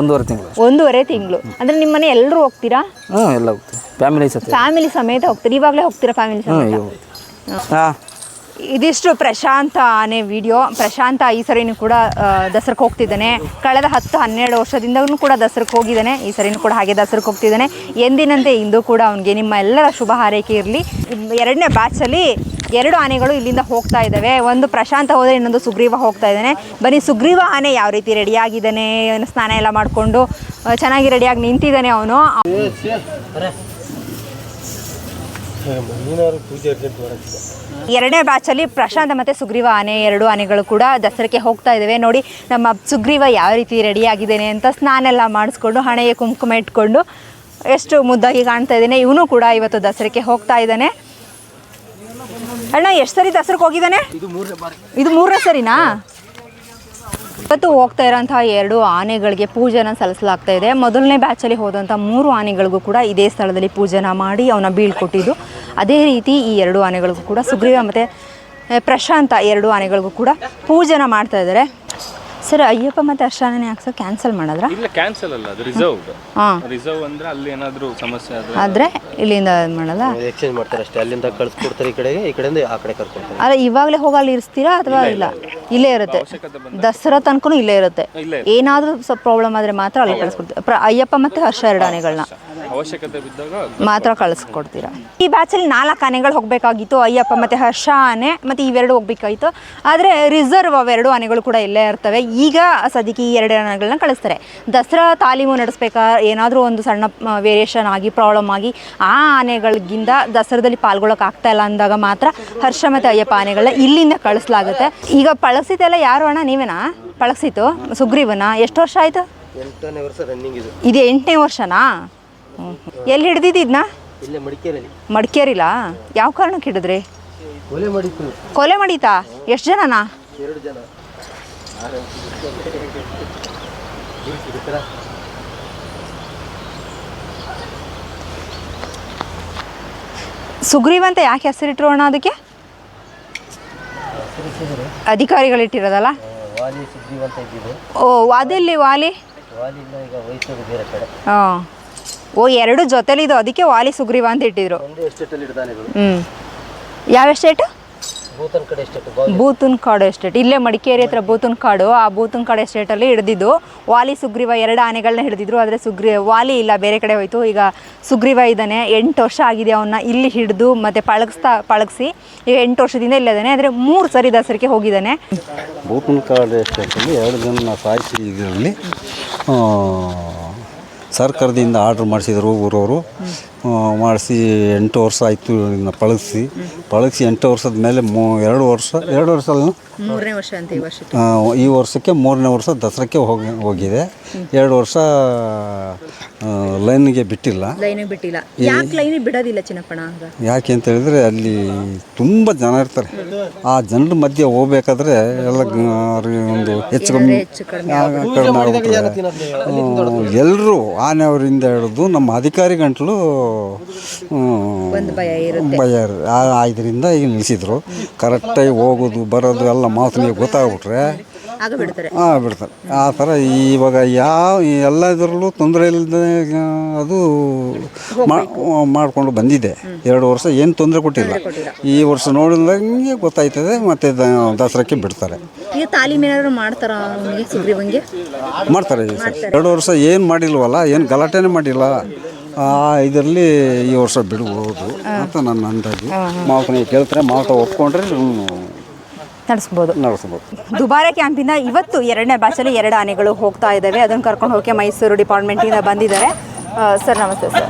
Speaker 2: ಒಂದೂವರೆ ತಿಂಗಳು.
Speaker 1: ಒಂದೂವರೆ ತಿಂಗಳು. ಅಂದರೆ ನಿಮ್ಮ ಮನೆ ಎಲ್ಲರೂ ಹೋಗ್ತೀರಾ?
Speaker 2: ಹ್ಞೂ ಎಲ್ಲ ಹೋಗ್ತೀವಿ. ಫ್ಯಾಮಿಲಿ ಸಮೇತ
Speaker 1: ಫ್ಯಾಮಿಲಿ ಸಮೇತ ಹೋಗ್ತೀರಾ? ಇವಾಗಲೇ ಹೋಗ್ತೀರಾ ಫ್ಯಾಮಿಲಿ ಸಮೇತ?
Speaker 2: ಹಾಂ.
Speaker 1: ಇದಿಷ್ಟು ಪ್ರಶಾಂತ ಆನೆ ವಿಡಿಯೋ. ಪ್ರಶಾಂತ ಈ ಸರಿನೂ ಕೂಡ ದಸರಕ್ಕೆ ಹೋಗ್ತಿದ್ದಾನೆ. ಕಳೆದ ಹತ್ತು, ಹನ್ನೆರಡು ವರ್ಷದಿಂದಲೂ ಕೂಡ ದಸರಕ್ಕೆ ಹೋಗಿದ್ದಾನೆ. ಈ ಸರಿನೂ ಕೂಡ ಹಾಗೆ ದಸರಕ್ಕೆ ಹೋಗ್ತಿದ್ದಾನೆ. ಎಂದಿನಂತೆ ಇಂದು ಕೂಡ ಅವನಿಗೆ ನಿಮ್ಮ ಎಲ್ಲರ ಶುಭ ಹಾರೈಕೆ ಇರಲಿ. ಎರಡನೇ ಬ್ಯಾಚಲ್ಲಿ ಎರಡು ಆನೆಗಳು ಇಲ್ಲಿಂದ ಹೋಗ್ತಾ ಇದ್ದಾವೆ. ಒಂದು ಪ್ರಶಾಂತ ಹೋದರೆ ಇನ್ನೊಂದು ಸುಗ್ರೀವ ಹೋಗ್ತಾ ಇದ್ದಾನೆ. ಬನ್ನಿ, ಸುಗ್ರೀವ ಆನೆ ಯಾವ ರೀತಿ ರೆಡಿಯಾಗಿದ್ದಾನೆ ಸ್ನಾನ ಎಲ್ಲ ಮಾಡಿಕೊಂಡು ಚೆನ್ನಾಗಿ ರೆಡಿಯಾಗಿ ನಿಂತಿದ್ದಾನೆ ಅವನು. ಎರಡನೇ ಬ್ಯಾಚಲ್ಲಿ ಪ್ರಶಾಂತ ಮತ್ತು ಸುಗ್ರೀವ ಆನೆ ಎರಡು ಆನೆಗಳು ಕೂಡ ದಸರಕ್ಕೆ ಹೋಗ್ತಾ ಇದ್ದಾವೆ ನೋಡಿ ನಮ್ಮ ಸುಗ್ರೀವ ಯಾವ ರೀತಿ ರೆಡಿ ಆಗಿದ್ದೇನೆ ಅಂತ ಸ್ನಾನ ಎಲ್ಲ ಮಾಡಿಸ್ಕೊಂಡು ಹಣೆಗೆ ಕುಂಕುಮ ಇಟ್ಕೊಂಡು ಎಷ್ಟು ಮುದ್ದಾಗಿ ಕಾಣ್ತಾ ಇದ್ದಾನೆ ಇವನು ಕೂಡ ಇವತ್ತು ದಸರಕ್ಕೆ ಹೋಗ್ತಾ ಇದ್ದಾನೆ. ಅಣ್ಣ ಎಷ್ಟು ಸರಿ ದಸರಕ್ಕೆ ಹೋಗಿದ್ದಾನೆ? ಇದು ಮೂರನೇ ಸರಿನಾ? ಇವತ್ತು ಹೋಗ್ತಾ ಇರೋಂತಹ ಎರಡು ಆನೆಗಳಿಗೆ ಪೂಜೆನ ಸಲ್ಲಿಸಲಾಗ್ತಾ ಇದೆ. ಮೊದಲನೇ ಬ್ಯಾಚಲ್ಲಿ ಹೋದಂಥ ಮೂರು ಆನೆಗಳಿಗೂ ಕೂಡ ಇದೇ ಸ್ಥಳದಲ್ಲಿ ಪೂಜೆನ ಮಾಡಿ ಅವನ ಬೀಳ್ಕೊಟ್ಟಿದ್ದು ಅದೇ ರೀತಿ ಈ ಎರಡು ಆನೆಗಳಿಗೂ ಕೂಡ ಸುಗ್ರೀವ ಮತ್ತು ಪ್ರಶಾಂತ ಎರಡು ಆನೆಗಳಿಗೂ ಕೂಡ ಪೂಜೆನ ಮಾಡ್ತಾ ಇದ್ದಾರೆ. ಸರ್ ಅಯ್ಯಪ್ಪ ಮತ್ತೆ ಅರ್ಶಾನೆ ಯಾಕೆ ಕ್ಯಾನ್ಸಲ್ ಮಾಡಿದ್ರ?
Speaker 4: ಇಲ್ಲ ಕ್ಯಾನ್ಸಲ್ ಅಲ್ಲ ಅದು ರಿಸರ್ವ್
Speaker 1: ಹಾಂ.
Speaker 4: ರಿಸರ್ವ್ ಅಂದ್ರೆ ಅಲ್ಲಿ ಏನಾದರೂ ಸಮಸ್ಯೆ ಆದ್ರೆ
Speaker 1: ಆದ್ರೆ ಇಲ್ಲಿಂದ ಮಾಡಲ್ಲ?
Speaker 5: ಎಕ್ಸ್ಚೇಂಜ್ ಮಾಡ್ತಾರೆ ಅಷ್ಟೇ. ಅಲ್ಲಿಂದ ಕಳಿಸ್ಕೊಡ್ತಾರೆ ಈ ಕಡೆಗೆ ಈ ಕಡೆಯಿಂದ ಆ ಕಡೆ ಕರ್ಕೊಳ್ತಾರೆ.
Speaker 1: ಅಲ್ಲ ಇವಾಗಲೇ ಹೋಗಿ ಅಲ್ಲಿ ಇರಿಸ್ತೀರಾ ಅಥವಾ ಇಲ್ಲ. ಇಲ್ಲೇ ಇರುತ್ತೆ. ದಸರಾ ತನಕನೂ ಇಲ್ಲೇ ಇರುತ್ತೆ. ಏನಾದರೂ ಸ್ವಲ್ಪ ಪ್ರಾಬ್ಲಮ್ ಆದರೆ ಮಾತ್ರ ಅಲ್ಲಿ ಕಳಿಸ್ಕೊಡ್ತೀವಿ. ಅಯ್ಯಪ್ಪ ಮತ್ತು ಹರ್ಷ ಎರಡು ಆನೆಗಳನ್ನ
Speaker 4: ಅವಶ್ಯಕತೆ ಬಿದ್ದಾಗ
Speaker 1: ಮಾತ್ರ ಕಳಿಸ್ಕೊಡ್ತೀರಾ. ಈ ಬ್ಯಾಚಲ್ಲಿ ನಾಲ್ಕು ಆನೆಗಳು ಹೋಗಬೇಕಾಗಿತ್ತು. ಅಯ್ಯಪ್ಪ ಮತ್ತು ಹರ್ಷ ಆನೆ ಮತ್ತು ಇವೆರಡು ಹೋಗ್ಬೇಕಾಗಿತ್ತು. ಆದರೆ ರಿಸರ್ವ್ ಅವೆರಡು ಆನೆಗಳು ಕೂಡ ಇಲ್ಲೇ ಇರ್ತವೆ. ಈಗ ಸದ್ಯಕ್ಕೆ ಈ ಎರಡು ಆನೆಗಳನ್ನ ಕಳಿಸ್ತಾರೆ. ದಸರಾ ತಾಲೀಮು ನಡೆಸ್ಬೇಕಾ? ಏನಾದರೂ ಒಂದು ಸಣ್ಣ ವೇರಿಯೇಷನ್ ಆಗಿ ಪ್ರಾಬ್ಲಮ್ ಆಗಿ ಆ ಆನೆಗಳಿಗಿಂತ ದಸರಾದಲ್ಲಿ ಪಾಲ್ಗೊಳ್ಳೋಕೆ ಆಗ್ತಾ ಇಲ್ಲ ಅಂದಾಗ ಮಾತ್ರ ಹರ್ಷ ಮತ್ತು ಅಯ್ಯಪ್ಪ ಆನೆಗಳನ್ನ ಇಲ್ಲಿಂದ ಕಳಿಸ್ಲಾಗುತ್ತೆ. ಈಗ ಪಳಸಿತೆಲ್ಲ ಯಾರು ಅಣ್ಣ? ನೀವೇನಾ? ಪಳಸಿತು ಸುಗ್ರೀವನ? ಎಷ್ಟು ವರ್ಷ ಆಯಿತು?
Speaker 5: ಎಂಟನೇ ವರ್ಷ ರನ್ನಿಂಗ್ ಇದು.
Speaker 1: ಇದು ಎಂಟನೇ ವರ್ಷನಾ. ಎಲ್ಲಿ ಹಿಡ್ದಿದ್ದಿದ್ನ
Speaker 5: ಇಲ್ಲೇ ಮಡಿಕೇರಿಯಲ್ಲಿ.
Speaker 1: ಮಡಿಕೇರಿಲಾ? ಯಾವ ಕಾರಣಕ್ಕೆ ಹಿಡಿದ್ರಿ?
Speaker 5: ಕೊಲೆ ಮಾಡಿತ್ತು.
Speaker 1: ಕೊಲೆ ಮಾಡಿತಾ? ಎಷ್ಟು ಜನನಾ?
Speaker 5: ಎರಡು ಜನ.
Speaker 1: ಸುಗ್ರೀವಂತ ಅಂತ ಯಾಕೆ ಹೆಸರಿಟ್ರು ಅಣ್ಣ ಅದಕ್ಕೆ? ಅಧಿಕಾರಿಗಳಿಟ್ಟಿರೋದಲ್ಲ?
Speaker 5: ವಾಲಿ ಸುಗ್ರೀವ್ ಅಂತ ಇದ್ದಿದ್ದು.
Speaker 1: ಓ ಅದೆಲ್ಲಿ ವಾಲಿ?
Speaker 5: ವಾಲಿಯಿಂದ ಈಗ ವಯಸ್ಸೋದು ಬೇರೆ ಕಡೆ.
Speaker 1: ಹಾಂ. ಓ ಎರಡು ಜೊತೆಲಿದು ಅದಕ್ಕೆ ವಾಲಿ ಸುಗ್ರೀವ ಅಂತ ಇಟ್ಟಿದ್ರು.
Speaker 5: ಒಂದು ಎಸ್ಟೇಟಲ್ಲಿ ಹಿಡಿದಾನೆಗಳು
Speaker 1: ಹ್ಞೂ ಯಾವ ಎಸ್ಟೇಟು
Speaker 5: ಎಷ್ಟೆಷ್ಟು
Speaker 1: ಬೂತನ್ ಕಾಡು ಎಸ್ಟೇಟ್ ಇಲ್ಲೇ ಮಡಿಕೇರಿ ಹತ್ರ ಬೂತನ್ ಕಾಡು ಆ ಬೂತನ್ ಕಾಡು ಎಸ್ಟೇಟಲ್ಲಿ ಹಿಡಿದಿದ್ದು ವಾಲಿ ಸುಗ್ರೀವ ಎರಡು ಆನೆಗಳನ್ನ ಹಿಡಿದಿದ್ರು ಆದರೆ ಸುಗ್ರಿ ವಾಲಿ ಇಲ್ಲ ಬೇರೆ ಕಡೆ ಹೋಯ್ತು. ಈಗ ಸುಗ್ರೀವ ಇದ್ದಾನೆ ಎಂಟು ವರ್ಷ ಆಗಿದೆ ಅವನ್ನ ಇಲ್ಲಿ ಹಿಡಿದು ಮತ್ತೆ ಪಳಗಿಸ್ತಾ ಪಳಗಿಸಿ ಈಗ ಎಂಟು ವರ್ಷದಿಂದ ಇಲ್ಲದಾನೆ ಆದರೆ ಮೂರು ಸರಿ ದಾಸರಿಗೆ ಹೋಗಿದ್ದಾನೆ.
Speaker 2: ಬೂತುನ್ ಕಾಡು ಎಸ್ಟೇಟಲ್ಲಿ ಎರಡು ಜನ ಸಾಯಿಸಿ ಇದರಲ್ಲಿ ಸರ್ಕಾರದಿಂದ ಆರ್ಡರ್ ಮಾಡಿಸಿದ್ರು ಊರವರು. ಮಾಡಿಸಿ ಎಂಟು ವರ್ಷ ಆಯಿತು ಇದನ್ನ ಪಳಗಿಸಿ. ಪಳಗಿಸಿ ಎಂಟು ವರ್ಷದ ಮೇಲೆ ಮೂ ಎರಡು ವರ್ಷ ಎರಡು ವರ್ಷ ಅಲ್ಲ?
Speaker 1: ಮೂರನೇ ವರ್ಷ ಅಂತ ಈ ವರ್ಷಕ್ಕೆ.
Speaker 2: ಆ, ಈ ವರ್ಷಕ್ಕೆ ಮೂರನೇ ವರ್ಷ ದಸರಾಕ್ಕೆ ಹೋಗಿ ಹೋಗಿದೆ. ಎರಡು ವರ್ಷ ಲೈನಿಗೆ ಬಿಟ್ಟಿಲ್ಲ.
Speaker 1: ಲೈನಿಗೆ ಬಿಟ್ಟಿಲ್ಲ. ಯಾಕೆ ಲೈನ್ ಬಿಡೋದಿಲ್ಲ ಚಿನ್ನಪ್ಪಣ
Speaker 2: ಯಾಕೆ ಅಂತ ಹೇಳಿದ್ರೆ ಅಲ್ಲಿ ತುಂಬ ಜನ ಇರ್ತಾರೆ. ಆ ಜನರ ಮಧ್ಯೆ ಹೋಗ್ಬೇಕಾದ್ರೆ ಎಲ್ಲ ಅವ್ರಿಗೆ ಒಂದು ಹೆಚ್ಚು ಕಮ್ಮಿ
Speaker 1: ಕಡಿಮೆ
Speaker 2: ಆಗ್ಬಿಟ್ರೆ ಎಲ್ಲರೂ ಆನೆಯವರಿಂದ ಹಿಡಿದು ನಮ್ಮ ಅಧಿಕಾರಿ ಗಂಟಲು
Speaker 1: ಒಂದು ಭಯ ಇರುತ್ತೆ.
Speaker 2: ಭಯ ಇರ್- ಆ- ಇದರಿಂದ ಈಗ ನಿಲ್ಲಿಸಿದ್ರು ಕರೆಕ್ಟಾಗಿ ಹೋಗೋದು ಬರೋದು ಎಲ್ಲ ಮಾತನಿಗೆ ಗೊತ್ತಾಗ್ಬಿಟ್ರೆ
Speaker 1: ಆಗ ಬಿಡ್ತಾರೆ.
Speaker 2: ಹಾಂ ಬಿಡ್ತಾರೆ. ಆ ಥರ ಇವಾಗ ಯಾವ ಎಲ್ಲ ಇದರಲ್ಲೂ ತೊಂದರೆ ಇಲ್ಲದೆ ಅದು ಮಾ- ಮಾಡ್ಕೊಂಡು ಬಂದಿದೆ. ಎರಡು ವರ್ಷ ಏನು ತೊಂದರೆ ಕೊಟ್ಟಿಲ್ಲ. ಈ ವರ್ಷ ನೋಡಿದಂಗೆ ಗೊತ್ತಾಯ್ತದೆ ಮತ್ತು ದಸರಾಕ್ಕೆ ಬಿಡ್ತಾರೆ.
Speaker 1: ಈಗ ತಾಲೀಮ್ ಏನಾದ್ರು ಮಾಡ್ತಾರ ಅವನಿಗೆ ಸುಗ್ರೀವಂಗೆ
Speaker 2: ಮಾಡ್ತಾರೆ ಈ ಸರಿ. ಎರಡು ವರ್ಷ ಏನು ಮಾಡಿಲ್ವಲ್ಲ ಏನು ಗಲಾಟೆನೇ ಮಾಡಿಲ್ಲ. ಇದರಲ್ಲಿ ಈ ವರ್ಷ ಬಿಡಬಹುದು ಅಂತ ನನ್ನ ಅಂದಾಜು. ಮಾವತನಿಗೆ ಕೇಳ್ತಾರೆ ಮಾವತ ಒಪ್ಕೊಂಡ್ರೆ
Speaker 1: ನಡೆಸ್ಬೋದು.
Speaker 2: ನಡೆಸ್ಬೋದು.
Speaker 1: ದುಬಾರೆ ಕ್ಯಾಂಪಿಂದ ಇವತ್ತು ಎರಡನೇ ಬ್ಯಾಚಲ್ಲಿ ಎರಡು ಆನೆಗಳು ಹೋಗ್ತಾ ಇದ್ದಾವೆ. ಅದನ್ನು ಕರ್ಕೊಂಡು ಹೋಗಿ ಮೈಸೂರು ಡಿಪಾರ್ಟ್ಮೆಂಟಿಂದ ಬಂದಿದ್ದಾರೆ. ಸರ್ ನಮಸ್ತೆ ಸರ್.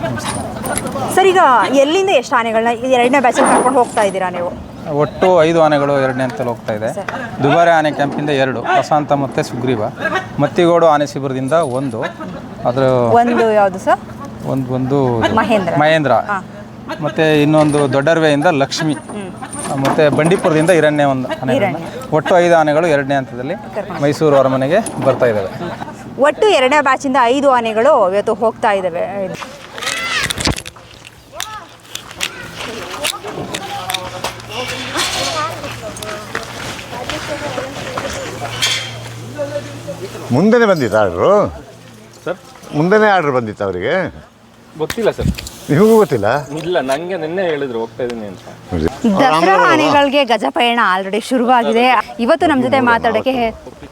Speaker 1: ಸರ್ ಈಗ ಎಲ್ಲಿಂದ ಎಷ್ಟು ಆನೆಗಳನ್ನ ಈ ಎರಡನೇ ಬ್ಯಾಚಲ್ಲಿ ಕರ್ಕೊಂಡು ಹೋಗ್ತಾ ಇದ್ದೀರಾ ನೀವು?
Speaker 6: ಒಟ್ಟು ಐದು ಆನೆಗಳು ಎರಡನೇ ಅಂತಲ್ಲಿ ಹೋಗ್ತಾ ಇದೆ. ದುಬಾರೆ ಆನೆ ಕ್ಯಾಂಪಿಂದ ಎರಡು ಪ್ರಶಾಂತ ಮತ್ತು ಸುಗ್ರೀವ. ಮತ್ತಿಗೋಡು ಆನೆ ಶಿಬಿರದಿಂದ ಒಂದು. ಅದರ
Speaker 1: ಒಂದು ಯಾವುದು ಸರ್?
Speaker 6: ಒಂದು ಒಂದು
Speaker 1: ಮಹೇಂದ್ರ.
Speaker 6: ಮಹೇಂದ್ರ. ಮತ್ತು ಇನ್ನೊಂದು ದೊಡ್ಡರ್ವೆಯಿಂದ ಲಕ್ಷ್ಮಿ. ಮತ್ತು ಬಂಡೀಪುರದಿಂದ ಎರಡನೇ ಒಂದು ಆನೆ ಒಟ್ಟು ಐದು ಆನೆಗಳು ಎರಡನೇ ಹಂತದಲ್ಲಿ ಮೈಸೂರು ಅರಮನೆಗೆ ಬರ್ತಾ ಇದ್ದಾವೆ
Speaker 1: ಒಟ್ಟು ಎರಡನೇ ಬ್ಯಾಚಿಂದ ಐದು ಆನೆಗಳು ಇವತ್ತು ಹೋಗ್ತಾ ಇದ್ದಾವೆ
Speaker 7: ಮುಂದೆನೇ ಬಂದಿತ್ತು ಆರ್ಡ್ರು?
Speaker 4: ಸರ್
Speaker 7: ಮುಂದೆನೇ ಆರ್ಡ್ರ್ ಬಂದಿತ್ತು ಅವರಿಗೆ?
Speaker 4: ಗೊತ್ತಿಲ್ಲ ಸರ್.
Speaker 7: ನಿಮಗೂ ಗೊತ್ತಿಲ್ಲ?
Speaker 4: ಇಲ್ಲ ನಂಗೆ ನಿನ್ನೆ ಹೇಳಿದ್ರು ಹೋಗ್ತಾ ಇದೀನಿ ಅಂತ.
Speaker 1: ದಸರಾ ಆನೆಗಳಿಗೆ ಗಜಪಯಣ ಆಲ್ರೆಡಿ ಶುರುವಾಗಿದೆ. ಇವತ್ತು ನಮ್ಮ ಜೊತೆ ಮಾತಾಡಕ್ಕೆ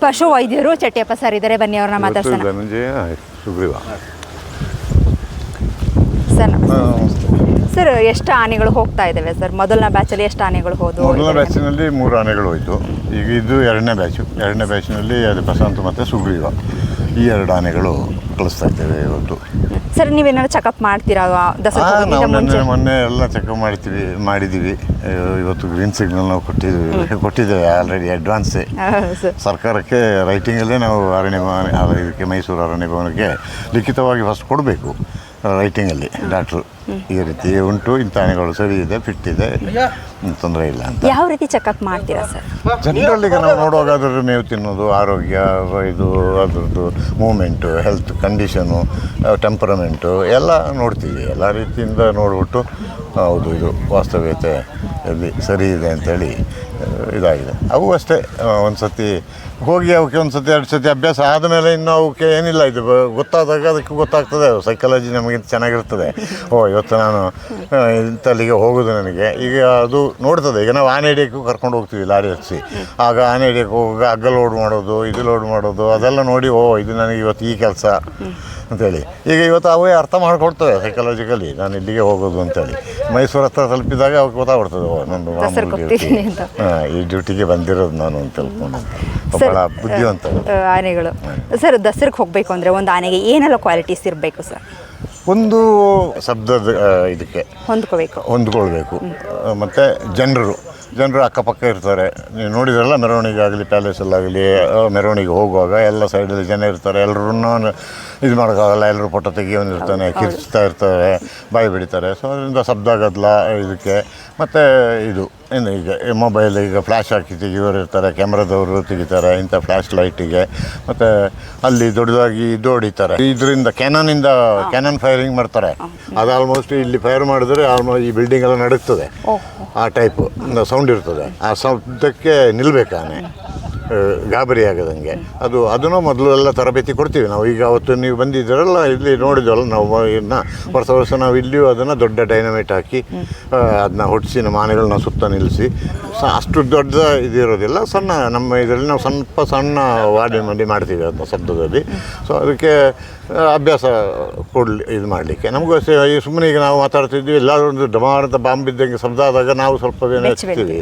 Speaker 1: ಪಶು ವೈದ್ಯರು ಚಟ್ಟಿಯಪ್ಪ ಸರ್ ಇದ್ದಾರೆ ಬನ್ನಿ ಅವ್ರನ್ನ ಮಾತಾಡ್ಸೋಣ.
Speaker 7: ಧನಂಜಯ ಸುಗ್ರೀವ
Speaker 1: ಸರ್ ನಮಸ್ತೆ. ಸರ್ ಎಷ್ಟು ಆನೆಗಳು ಹೋಗ್ತಾ ಇದ್ದಾವೆ ಸರ್ ಮೊದಲನೇ ಬ್ಯಾಚಲ್ಲಿ ಎಷ್ಟು ಆನೆಗಳು ಹೋದವು?
Speaker 7: ಮೊದಲನೇ ಬ್ಯಾಚಿನಲ್ಲಿ ಮೂರು ಆನೆಗಳು ಹೋಯಿತು. ಈಗ ಇದು ಎರಡನೇ ಬ್ಯಾಚು ಎರಡನೇ ಬ್ಯಾಚಿನಲ್ಲಿ ಅದು ಪ್ರಶಾಂತ್ ಮತ್ತು ಸುಗ್ರೀವ ಈ ಎರಡು ಆನೆಗಳು ಕಳಿಸ್ತಾ ಇದ್ದೇವೆ ಇವತ್ತು.
Speaker 1: ಸರ್ ನೀವೇನಾದ್ರು ಚೆಕಪ್ ಮಾಡ್ತೀರಾ ದಸರಾ
Speaker 7: ನಾವು ಮೊನ್ನೆ ಮೊನ್ನೆ ಎಲ್ಲ ಚೆಕಪ್ ಮಾಡ್ತೀವಿ ಮಾಡಿದ್ದೀವಿ. ಇವತ್ತು ಗ್ರೀನ್ ಸಿಗ್ನಲ್ ನಾವು ಕೊಟ್ಟಿದ್ದೀವಿ. ಕೊಟ್ಟಿದ್ದೇವೆ ಆಲ್ರೆಡಿ ಅಡ್ವಾನ್ಸೇ ಸರ್ಕಾರಕ್ಕೆ ರೈಟಿಂಗಲ್ಲೇ ನಾವು ಅರಣ್ಯ ಭವನ ಇದಕ್ಕೆ ಮೈಸೂರು ಅರಣ್ಯ ಭವನಕ್ಕೆ ಲಿಖಿತವಾಗಿ ಫಸ್ಟ್ ಕೊಡಬೇಕು ರೈಟಿಂಗಲ್ಲಿ ಡಾಕ್ಟ್ರು ಈ ರೀತಿ ಉಂಟು ಇಂಥ ಆನೆಗಳು ಸರಿ ಇದೆ ಫಿಟ್ ಇದೆ. ತೊಂದರೆ ಇಲ್ಲ ಅಂತ.
Speaker 1: ಯಾವ ರೀತಿ ಚೆಕಪ್ ಮಾಡ್ತೀರಾ ಸರ್
Speaker 7: ಜನರಲ್ ಈಗ ನಾವು ನೋಡುವಾಗ ನೀವು ಮೇವು ತಿನ್ನೋದು ಆರೋಗ್ಯ ಇದು ಅದರದ್ದು ಮೂಮೆಂಟು ಹೆಲ್ತ್ ಕಂಡೀಷನು ಟೆಂಪರಮೆಂಟು ಎಲ್ಲ ನೋಡ್ತೀವಿ. ಎಲ್ಲ ರೀತಿಯಿಂದ ನೋಡ್ಬಿಟ್ಟು ಹೌದು ಇದು ವಾಸ್ತವ್ಯತೆ ಅಲ್ಲಿ ಸರಿ ಇದೆ ಅಂತೇಳಿ ಆ, ಇದಾಗಿದೆ. ಅವು ಅಷ್ಟೇ ಒಂದು ಸತಿ ಹೋಗಿ ಅವಕ್ಕೆ ಒಂದು ಸತಿ ಎರಡು ಸತಿ ಅಭ್ಯಾಸ ಆದಮೇಲೆ ಇನ್ನು ಅವಕ್ಕೆ ಏನಿಲ್ಲ ಇದು ಬ- ಗೊತ್ತಾದಾಗ ಅದಕ್ಕೆ ಗೊತ್ತಾಗ್ತದೆ. ಸೈಕಾಲಜಿ ನಮಗೆ ಚೆನ್ನಾಗಿರ್ತದೆ. ಓ ಇವತ್ತು ನಾನು ಇಂಥಲ್ಲಿಗೆ ಹೋಗೋದು ನನಗೆ. ಈಗ ಅದು ನೋಡ್ತದೆ. ಈಗ ನಾವು ಆನೆ ಹಿಡಿಯೋಕ್ಕೂ ಕರ್ಕೊಂಡು ಹೋಗ್ತೀವಿ ಲಾರಿ ಹಚ್ಚಿ ಆಗ ಆನೆ ಹಿಡಿಯೋಕ್ಕೆ ಹೋಗುವಾಗ ಹಗ್ಗ ಲೋಡ್ ಮಾಡೋದು ಇದು ಲೋಡ್ ಮಾಡೋದು ಅದೆಲ್ಲ ನೋಡಿ ಓ ಇದು ನನಗೆ ಇವತ್ತು ಈ ಕೆಲಸ ಅಂತೇಳಿ. ಈಗ ಇವತ್ತು ಅವೇ ಅರ್ಥ ಮಾಡಿಕೊಡ್ತವೆ ಸೈಕಾಲಜಿಕಲಿ ನಾನು ಇಲ್ಲಿಗೆ ಹೋಗೋದು ಅಂತೇಳಿ. ಮೈಸೂರು ಹತ್ರ ತಲುಪಿದಾಗ ಅವ್ರಿಗೆ ಗೊತ್ತಾಗ್ಬಿಡ್ತದೆ ನಂದು
Speaker 1: ದಸರಕ್ಕೆ
Speaker 7: ಮಾಮೂಲಿ ಡ್ಯೂಟಿ
Speaker 1: ಅಂತ.
Speaker 7: ಹಾಂ ಈ ಡ್ಯೂಟಿಗೆ ಬಂದಿರೋದು ನಾನು ಅಂತ ತಿಳ್ಕೊಂಡು ಬಹಳ ಬುದ್ಧಿವಂತ.
Speaker 1: ಆನೆಗಳು. ಸರ್ ದಸರಕ್ಕೆ ಹೋಗಬೇಕು ಅಂದರೆ ಒಂದು ಆನೆಗೆ ಏನೆಲ್ಲ ಕ್ವಾಲಿಟೀಸ್ ಇರಬೇಕು ಸರ್?
Speaker 7: ಒಂದು ಶಬ್ದದ ಇದಕ್ಕೆ
Speaker 1: ಹೊಂದ್ಕೋಬೇಕು.
Speaker 7: ಹೊಂದ್ಕೊಳ್ಬೇಕು. ಮತ್ತು ಜನರು ಜನರು ಅಕ್ಕಪಕ್ಕ ಇರ್ತಾರೆ. ನೀವು ನೋಡಿದ್ರಲ್ಲ ಮೆರವಣಿಗೆ ಆಗಲಿ ಪ್ಯಾಲೇಸಲ್ಲಾಗಲಿ ಮೆರವಣಿಗೆ ಹೋಗುವಾಗ ಎಲ್ಲ ಸೈಡಲ್ಲಿ ಜನ ಇರ್ತಾರೆ. ಎಲ್ಲರೂ ಇದು ಮಾಡೋಕ್ಕಾಗಲ್ಲ ಎಲ್ಲರೂ ಫೋಟೋ ತೆಗಿಯೋನಿರ್ತಾನೆ ಕಿರ್ಚ್ತಾ ಇರ್ತಾರೆ ಬಾಯಿ ಬಿಡಿತಾರೆ. ಸೊ ಅದರಿಂದ ಶಬ್ದ ಗದ್ದಲ ಇದಕ್ಕೆ ಮತ್ತು ಇದು. ಏನು ಈಗ ಮೊಬೈಲ್ ಈಗ ಫ್ಲ್ಯಾಶ್ ಹಾಕಿ ತೆಗಿಯೋರು ಇರ್ತಾರೆ ಕ್ಯಾಮ್ರಾದವರು ತೆಗಿತಾರೆ ಇಂಥ ಫ್ಲ್ಯಾಶ್ ಲೈಟಿಗೆ ಮತ್ತು ಅಲ್ಲಿ ದೊಡ್ಡದಾಗಿ ಇದು ಹೊಡಿತಾರೆ ಇದರಿಂದ ಕ್ಯಾನನಿಂದ ಕ್ಯಾನನ್ ಫೈರಿಂಗ್ ಮಾಡ್ತಾರೆ. ಅದು ಆಲ್ಮೋಸ್ಟ್ ಇಲ್ಲಿ ಫೈರ್ ಮಾಡಿದ್ರೆ ಆಲ್ಮೋಸ್ಟ್ ಈ ಬಿಲ್ಡಿಂಗ್ ಎಲ್ಲ ನಡುಗ್ತದೆ. ಆ ಟೈಪು ಸೌಂಡ್ ಇರ್ತದೆ. ಆ ಶಬ್ದಕ್ಕೆ ನಿಲ್ಬೇಕು ಆನೆ ಆ, ಗಾಬರಿ ಆಗದಂಗೆ. ಅದು ಅದನ್ನು ಮೊದಲು ಎಲ್ಲ ತರಬೇತಿ ಕೊಡ್ತೀವಿ ನಾವು. ಈಗ ಅವತ್ತು ನೀವು ಬಂದಿದ್ದೀರಲ್ಲ ಇಲ್ಲಿ ನೋಡಿದ್ವಲ್ಲ ನಾವು ಇನ್ನು ವರ್ಷ ವರ್ಷ ನಾವು ಇಲ್ಲಿಯೂ ಅದನ್ನು ದೊಡ್ಡ ಡೈನಮೈಟ್ ಹಾಕಿ ಅದನ್ನ ಹೊಡಿಸಿ ನಮ್ಮ ಆನೆಗಳನ್ನ ಸುತ್ತ ನಿಲ್ಲಿಸಿ ಸ ಅಷ್ಟು ದೊಡ್ಡ ಇದಿರೋದಿಲ್ಲ. ಸಣ್ಣ ನಮ್ಮ ಇದರಲ್ಲಿ ನಾವು ಸ್ವಲ್ಪ ಸಣ್ಣ ವಾಡಿ ಮಾಡಿ ಮಾಡ್ತೀವಿ ಅದನ್ನ ಶಬ್ದದಲ್ಲಿ. ಸೊ ಅದಕ್ಕೆ ಅಭ್ಯಾಸ ಕೊಡಲಿ ಇದು ಮಾಡಲಿಕ್ಕೆ. ನಮಗೂ ಈ ಸುಮ್ಮನೆ ಈಗ ನಾವು ಮಾತಾಡ್ತಿದ್ವಿ ಎಲ್ಲರೂ ಒಂದು ಡಮಾರದ ಅಂತ ಬಾಂಬ್ ಬಿದ್ದಂಗೆ ಶಬ್ದ ಆದಾಗ ನಾವು ಸ್ವಲ್ಪ ಎತ್ತೀವಿ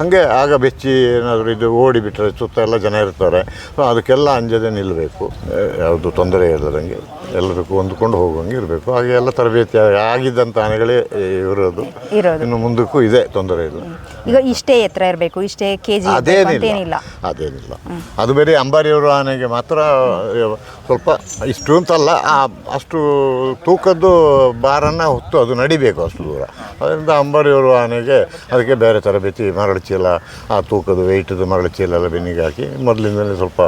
Speaker 7: ಹಾಗೆ ಆಗ ಬೆಚ್ಚಿ ಏನಾದರೂ ಇದು ಓಡಿಬಿಟ್ರೆ ಸುತ್ತ ಎಲ್ಲ ಜನ ಇರ್ತಾರೆ. ಸೊ ಅದಕ್ಕೆಲ್ಲ ಅಂಜದೆ ನಿಲ್ಲಬೇಕು ಯಾವುದು ತೊಂದರೆ ಇಲ್ಲದಂಗೆ. ಎಲ್ಲದಕ್ಕೂ ಹೊಂದ್ಕೊಂಡು ಹೋಗುವಂಗೆ ಇರಬೇಕು. ಹಾಗೆ ಎಲ್ಲ ತರಬೇತಿ ಆಗಿದ್ದಂಥ ಆನೆಗಳೇ ಇರೋದು.
Speaker 1: ಇರೋದು.
Speaker 7: ಇನ್ನು ಮುಂದಕ್ಕೂ ಇದೆ ತೊಂದರೆ ಇಲ್ಲ.
Speaker 1: ಈಗ ಇಷ್ಟೇ ಎತ್ತರ ಇರಬೇಕು ಇಷ್ಟೇ ಕೆ ಜಿ
Speaker 7: ಅದೇನಿಲ್ಲ. ಅದೇನಿಲ್ಲ. ಅದು ಬೇರೆ ಅಂಬಾರಿಯವರು ಆನೆಗೆ ಮಾತ್ರ ಸ್ವಲ್ಪ ಇಷ್ಟು ಅಂತಲ್ಲ ಅಷ್ಟು ತೂಕದ್ದು ಬಾರನ್ನು ಹೊತ್ತು ಅದು ನಡಿಬೇಕು ಅಷ್ಟು ದೂರ. ಅದರಿಂದ ಅಂಬಾರಿಯವರು ಆನೆಗೆ ಅದಕ್ಕೆ ಬೇರೆ ತರಬೇತಿ ಮರಳು ಚೀಲ ಆ ತೂಕದ ವೆಯ್ಟದು ಮರಳು ಚೀಲ ಎಲ್ಲ ಬೆನ್ನಿಗೆ ಹಾಕಿ ಮೊದಲಿಂದಲೇ ಸ್ವಲ್ಪ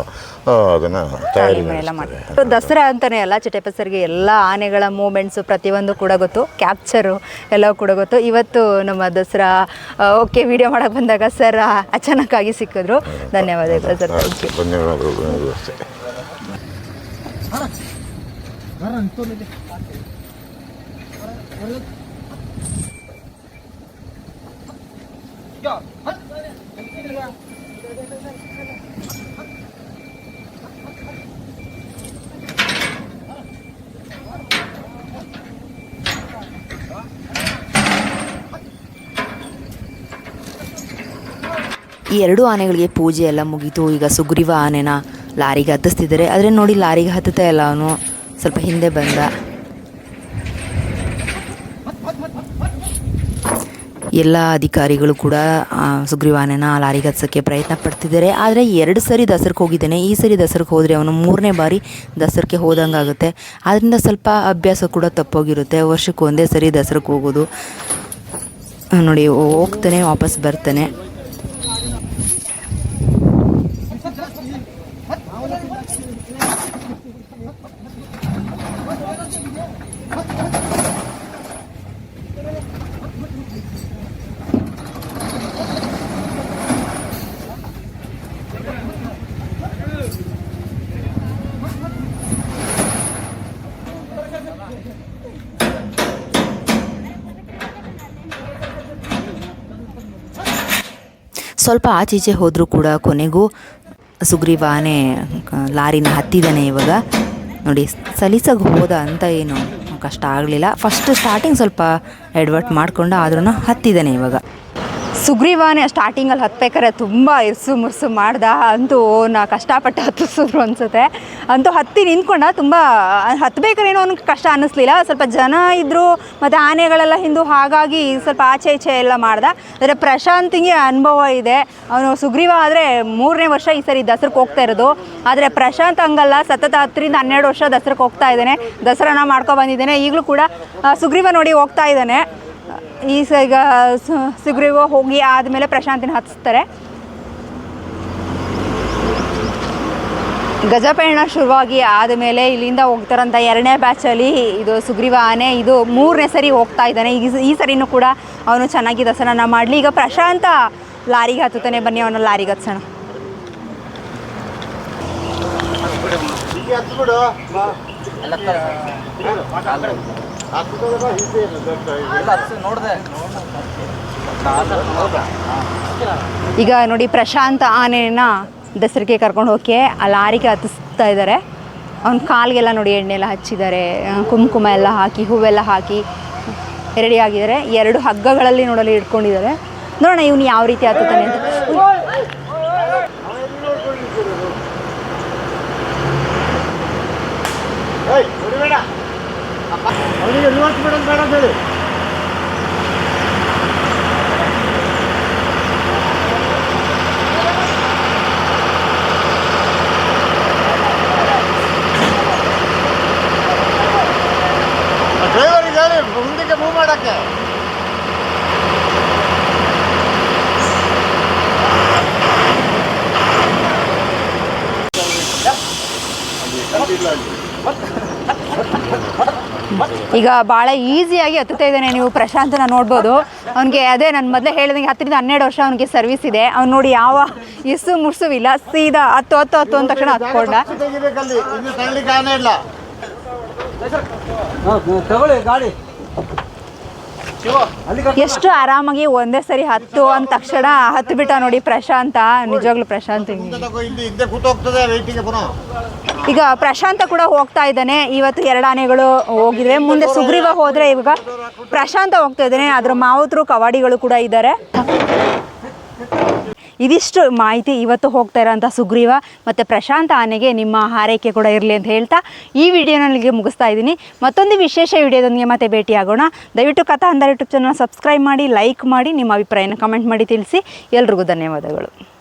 Speaker 7: ಅದನ್ನು ತಯಾರಿ
Speaker 1: ದಸರಾ ಅಂತಲೇ ಅಲ್ಲ ಚಿಟ್ಟೆಪಸರಿಗೆ ಎಲ್ಲ ಆನೆಗಳ ಮೂಮೆಂಟ್ಸು ಪ್ರತಿಯೊಂದು ಕೂಡ ಗೊತ್ತು. ಕ್ಯಾಪ್ಚರು ಎಲ್ಲ ಕೂಡ ಗೊತ್ತು. ಇವತ್ತು ನಮ್ಮ ದಸರಾ ಓಕೆ ವಿಡಿಯೋ ಮಾಡೋಕೆ ಬಂದಾಗ ಸರ್ ಅಚಾನಕ್ಕಾಗಿ ಸಿಕ್ಕಿದ್ರು. ಧನ್ಯವಾದಗಳು ಸರ್ ಥ್ಯಾಂಕ್ ಯು
Speaker 8: ಈ ಎರಡು ಆನೆಗಳಿಗೆ ಪೂಜೆ ಎಲ್ಲ ಮುಗೀತು. ಈಗ ಸುಗ್ರೀವ ಆನೆನ ಲಾರಿಗೆ ಹತ್ತಿಸ್ತಿದ್ದಾರೆ. ಆದರೆ ನೋಡಿ, ಲಾರಿಗೆ ಹತ್ತುತ್ತಾ ಇಲ್ಲ ಅವನು. ಸ್ವಲ್ಪ ಹಿಂದೆ ಬಂದ. ಎಲ್ಲ ಅಧಿಕಾರಿಗಳು ಕೂಡ ಸುಗ್ರೀವಾನೆನ ಲಾರಿಗೆ ಹತ್ಸೋಕ್ಕೆ ಪ್ರಯತ್ನ ಪಡ್ತಿದ್ದಾರೆ. ಆದರೆ ಎರಡು ಸರಿ ದಸರಕ್ಕೆ ಹೋಗಿದ್ದಾನೆ. ಈ ಸರಿ ದಸರಕ್ಕೆ ಹೋದರೆ ಅವನು ಮೂರನೇ ಬಾರಿ ದಸರಕ್ಕೆ ಹೋದಂಗೆ ಆಗುತ್ತೆ ಆದ್ದರಿಂದ ಸ್ವಲ್ಪ ಅಭ್ಯಾಸ ಕೂಡ ತಪ್ಪೋಗಿರುತ್ತೆ. ವರ್ಷಕ್ಕೆ ಒಂದೇ ಸರಿ ದಸರಕ್ಕೆ ಹೋಗೋದು. ನೋಡಿ, ಹೋಗ್ತಾನೆ, ವಾಪಸ್ ಬರ್ತಾನೆ. ಸ್ವಲ್ಪ ಆಚೀಚೆ ಹೋದರೂ ಕೂಡ ಕೊನೆಗೂ ಸುಗ್ರೀವಾನೆ ಲಾರಿನ ಹತ್ತಿದ್ದಾನೆ ಇವಾಗ. ನೋಡಿ, ಸಲೀಸಾಗಿ ಹೋದ ಅಂತ ಏನು ಕಷ್ಟ ಆಗಲಿಲ್ಲ. ಫಸ್ಟ್ ಸ್ಟಾರ್ಟಿಂಗ್ ಸ್ವಲ್ಪ ಎಡ್ವರ್ಟ್ ಮಾಡಿಕೊಂಡು ಆದ್ರೂ ಹತ್ತಿದ್ದಾನೆ ಇವಾಗ.
Speaker 1: ಸುಗ್ರೀವಾನೆ ಸ್ಟಾರ್ಟಿಂಗಲ್ಲಿ ಹತ್ಬೇಕಾರೆ ತುಂಬ ಇರ್ಸು ಮುರ್ಸು ಮಾಡ್ದ ಅಂತೂ ನಾ ಕಷ್ಟಪಟ್ಟು ಹತ್ತಿಸಿದ್ರು ಅನಿಸುತ್ತೆ. ಅಂತೂ ಹತ್ತಿ ನಿಂತ್ಕೊಂಡ ತುಂಬ ಹತ್ತಬೇಕಾದ್ರೆ ಏನೋ ಅವ್ನಿಗೆ ಕಷ್ಟ ಅನ್ನಿಸ್ಲಿಲ್ಲ. ಸ್ವಲ್ಪ ಜನ ಇದ್ದರು ಮತ್ತು ಆನೆಗಳೆಲ್ಲ ಹಿಂದೂ ಹಾಗಾಗಿ ಸ್ವಲ್ಪ ಆಚೆ ಈಚೆ ಎಲ್ಲ ಮಾಡ್ದ. ಆದರೆ ಪ್ರಶಾಂತಿಗೆ ಅನುಭವ ಇದೆ. ಅವನು ಸುಗ್ರೀವ ಆದರೆ ಮೂರನೇ ವರ್ಷ ಈ ಸರಿ ದಸರಕ್ಕೆ ಹೋಗ್ತಾ ಇರೋದು. ಆದರೆ ಪ್ರಶಾಂತ್ ಹಂಗಲ್ಲ, ಸತತ ಹತ್ತರಿಂದ ಹನ್ನೆರಡು ವರ್ಷ ದಸರಕ್ಕೆ ಹೋಗ್ತಾ ಇದ್ದಾನೆ. ದಸರಾನ ಮಾಡ್ಕೊ ಬಂದಿದ್ದಾನೆ. ಈಗಲೂ ಕೂಡ ಸುಗ್ರೀವ ನೋಡಿ ಹೋಗ್ತಾ ಇದ್ದಾನೆ. ಈ ಸ ಈಗ ಸು- ಸುಗ್ರೀವ ಹೋಗಿ ಆದಮೇಲೆ ಪ್ರಶಾಂತಿನ ಹತ್ತಿಸ್ತಾರೆ ಗಜಪಯಣ ಶುರುವಾಗಿ ಆದಮೇಲೆ ಇಲ್ಲಿಂದ ಹೋಗ್ತಾರಂತ ಎರಡನೇ ಬ್ಯಾಚಲ್ಲಿ ಇದು ಸುಗ್ರೀವ ಆನೆ ಇದು ಮೂರನೇ ಸರಿ ಹೋಗ್ತಾ ಇದ್ದಾನೆ ಈ ಈ ಸರಿನೂ ಕೂಡ ಅವನು ಚೆನ್ನಾಗಿ ನಾ ಮಾಡಲಿ ಈಗ ಪ್ರಶಾಂತ ಲಾರಿಗೆ ಹತ್ತುತ್ತಾನೆ ಬನ್ನಿ ಅವನ ಲಾರಿಗೆ ಹತ್ಸೋಣ
Speaker 3: ನೋಡಿದೆ
Speaker 1: ಈಗ ನೋಡಿ ಪ್ರಶಾಂತ ಆನೆನ ದಸರಿಗೆ ಕರ್ಕೊಂಡು ಹೋಗಿ ಆ ಲಾರಿಗೆ ಹತ್ತಿಸ್ತಾ ಇದ್ದಾರೆ. ಅವ್ನ ಕಾಲಿಗೆಲ್ಲ ನೋಡಿ ಎಣ್ಣೆ ಎಲ್ಲ ಹಚ್ಚಿದ್ದಾರೆ ಕುಂಕುಮ ಎಲ್ಲ ಹಾಕಿ, ಹೂವೆಲ್ಲ ಹಾಕಿ ರೆಡಿ ಆಗಿದ್ದಾರೆ. ಎರಡು ಹಗ್ಗಗಳಲ್ಲಿ ನೋಡಲು ಇಟ್ಕೊಂಡಿದ್ದಾರೆ ನೋಡೋಣ ಇವನು ಯಾವ ರೀತಿ ಹತ್ತುತ್ತಾನೆ ಅಂತ.
Speaker 7: ಡ್ರೈವರಿಗೆ ಹೇಳಿ ಮುಂದಕ್ಕೆ ಮೂವ್ ಮಾಡೋಕ್ಕೆ
Speaker 1: ಈಗ ಭಾಳ ಈಸಿಯಾಗಿ ಹತ್ತುತ್ತಾ ಇದ್ದಾನೆ. ನೀವು ಪ್ರಶಾಂತನ ನೋಡ್ಬೋದು. ಅವ್ನಿಗೆ ಅದೇ ನಾನು ಮೊದಲೇ ಹೇಳಿದಂಗೆ ಹತ್ತರಿಂದ ಹನ್ನೆರಡು ವರ್ಷ ಅವನಿಗೆ ಸರ್ವಿಸ್ ಇದೆ. ಅವ್ನು ನೋಡಿ ಯಾವ ಇಸು ಮುರ್ಸು ಇಲ್ಲ. ಸೀದಾ ಹತ್ತು ಹತ್ತು ಹತ್ತು ಅಂದ ತಕ್ಷಣ ಹತ್ಕೊಂಡ.
Speaker 2: ತಗೊಳ್ಳಿ ಗಾಡಿ.
Speaker 1: ಎಷ್ಟು ಆರಾಮಾಗಿ ಒಂದೇ ಸರಿ ಹತ್ತು ಅಂದ ತಕ್ಷಣ ಹತ್ತು ಬಿಟ್ಟ ನೋಡಿ ಪ್ರಶಾಂತ ನಿಜವಾಗ್ಲು ಪ್ರಶಾಂತ್ ಈಗ ಪ್ರಶಾಂತ ಕೂಡ ಹೋಗ್ತಾ ಇದ್ದಾನೆ. ಇವತ್ತು ಎರಡು ಆನೆಗಳು ಹೋಗಿದ್ರೆ ಮುಂದೆ ಸುಗ್ರೀವ ಹೋದ್ರೆ ಇವಾಗ ಪ್ರಶಾಂತ ಹೋಗ್ತಾ ಇದ್ದಾನೆ. ಅದ್ರ ಮಾವುತರು ಕವಾಡಿಗಳು ಕೂಡ ಇದ್ದಾರೆ. ಇದಿಷ್ಟು ಮಾಹಿತಿ ಇವತ್ತು ಹೋಗ್ತಾ ಇರೋಂಥ ಸುಗ್ರೀವ ಮತ್ತು ಪ್ರಶಾಂತ ಆನೆಗೆ ನಿಮ್ಮ ಹಾರೈಕೆ ಕೂಡ ಇರಲಿ ಅಂತ ಹೇಳ್ತಾ ಈ ವಿಡಿಯೋನಲ್ಲಿಗೆ ಮುಗಿಸ್ತಾ ಇದ್ದೀನಿ. ಮತ್ತೊಂದು ವಿಶೇಷ ವಿಡಿಯೋದೊಂದಿಗೆ ಮತ್ತೆ ಭೇಟಿಯಾಗೋಣ. ದಯವಿಟ್ಟು Katha Andar YouTube channel subscribe ಮಾಡಿ ಲೈಕ್ ಮಾಡಿ, ನಿಮ್ಮ ಅಭಿಪ್ರಾಯನ ಕಮೆಂಟ್ ಮಾಡಿ ತಿಳಿಸಿ. ಎಲ್ರಿಗೂ ಧನ್ಯವಾದಗಳು.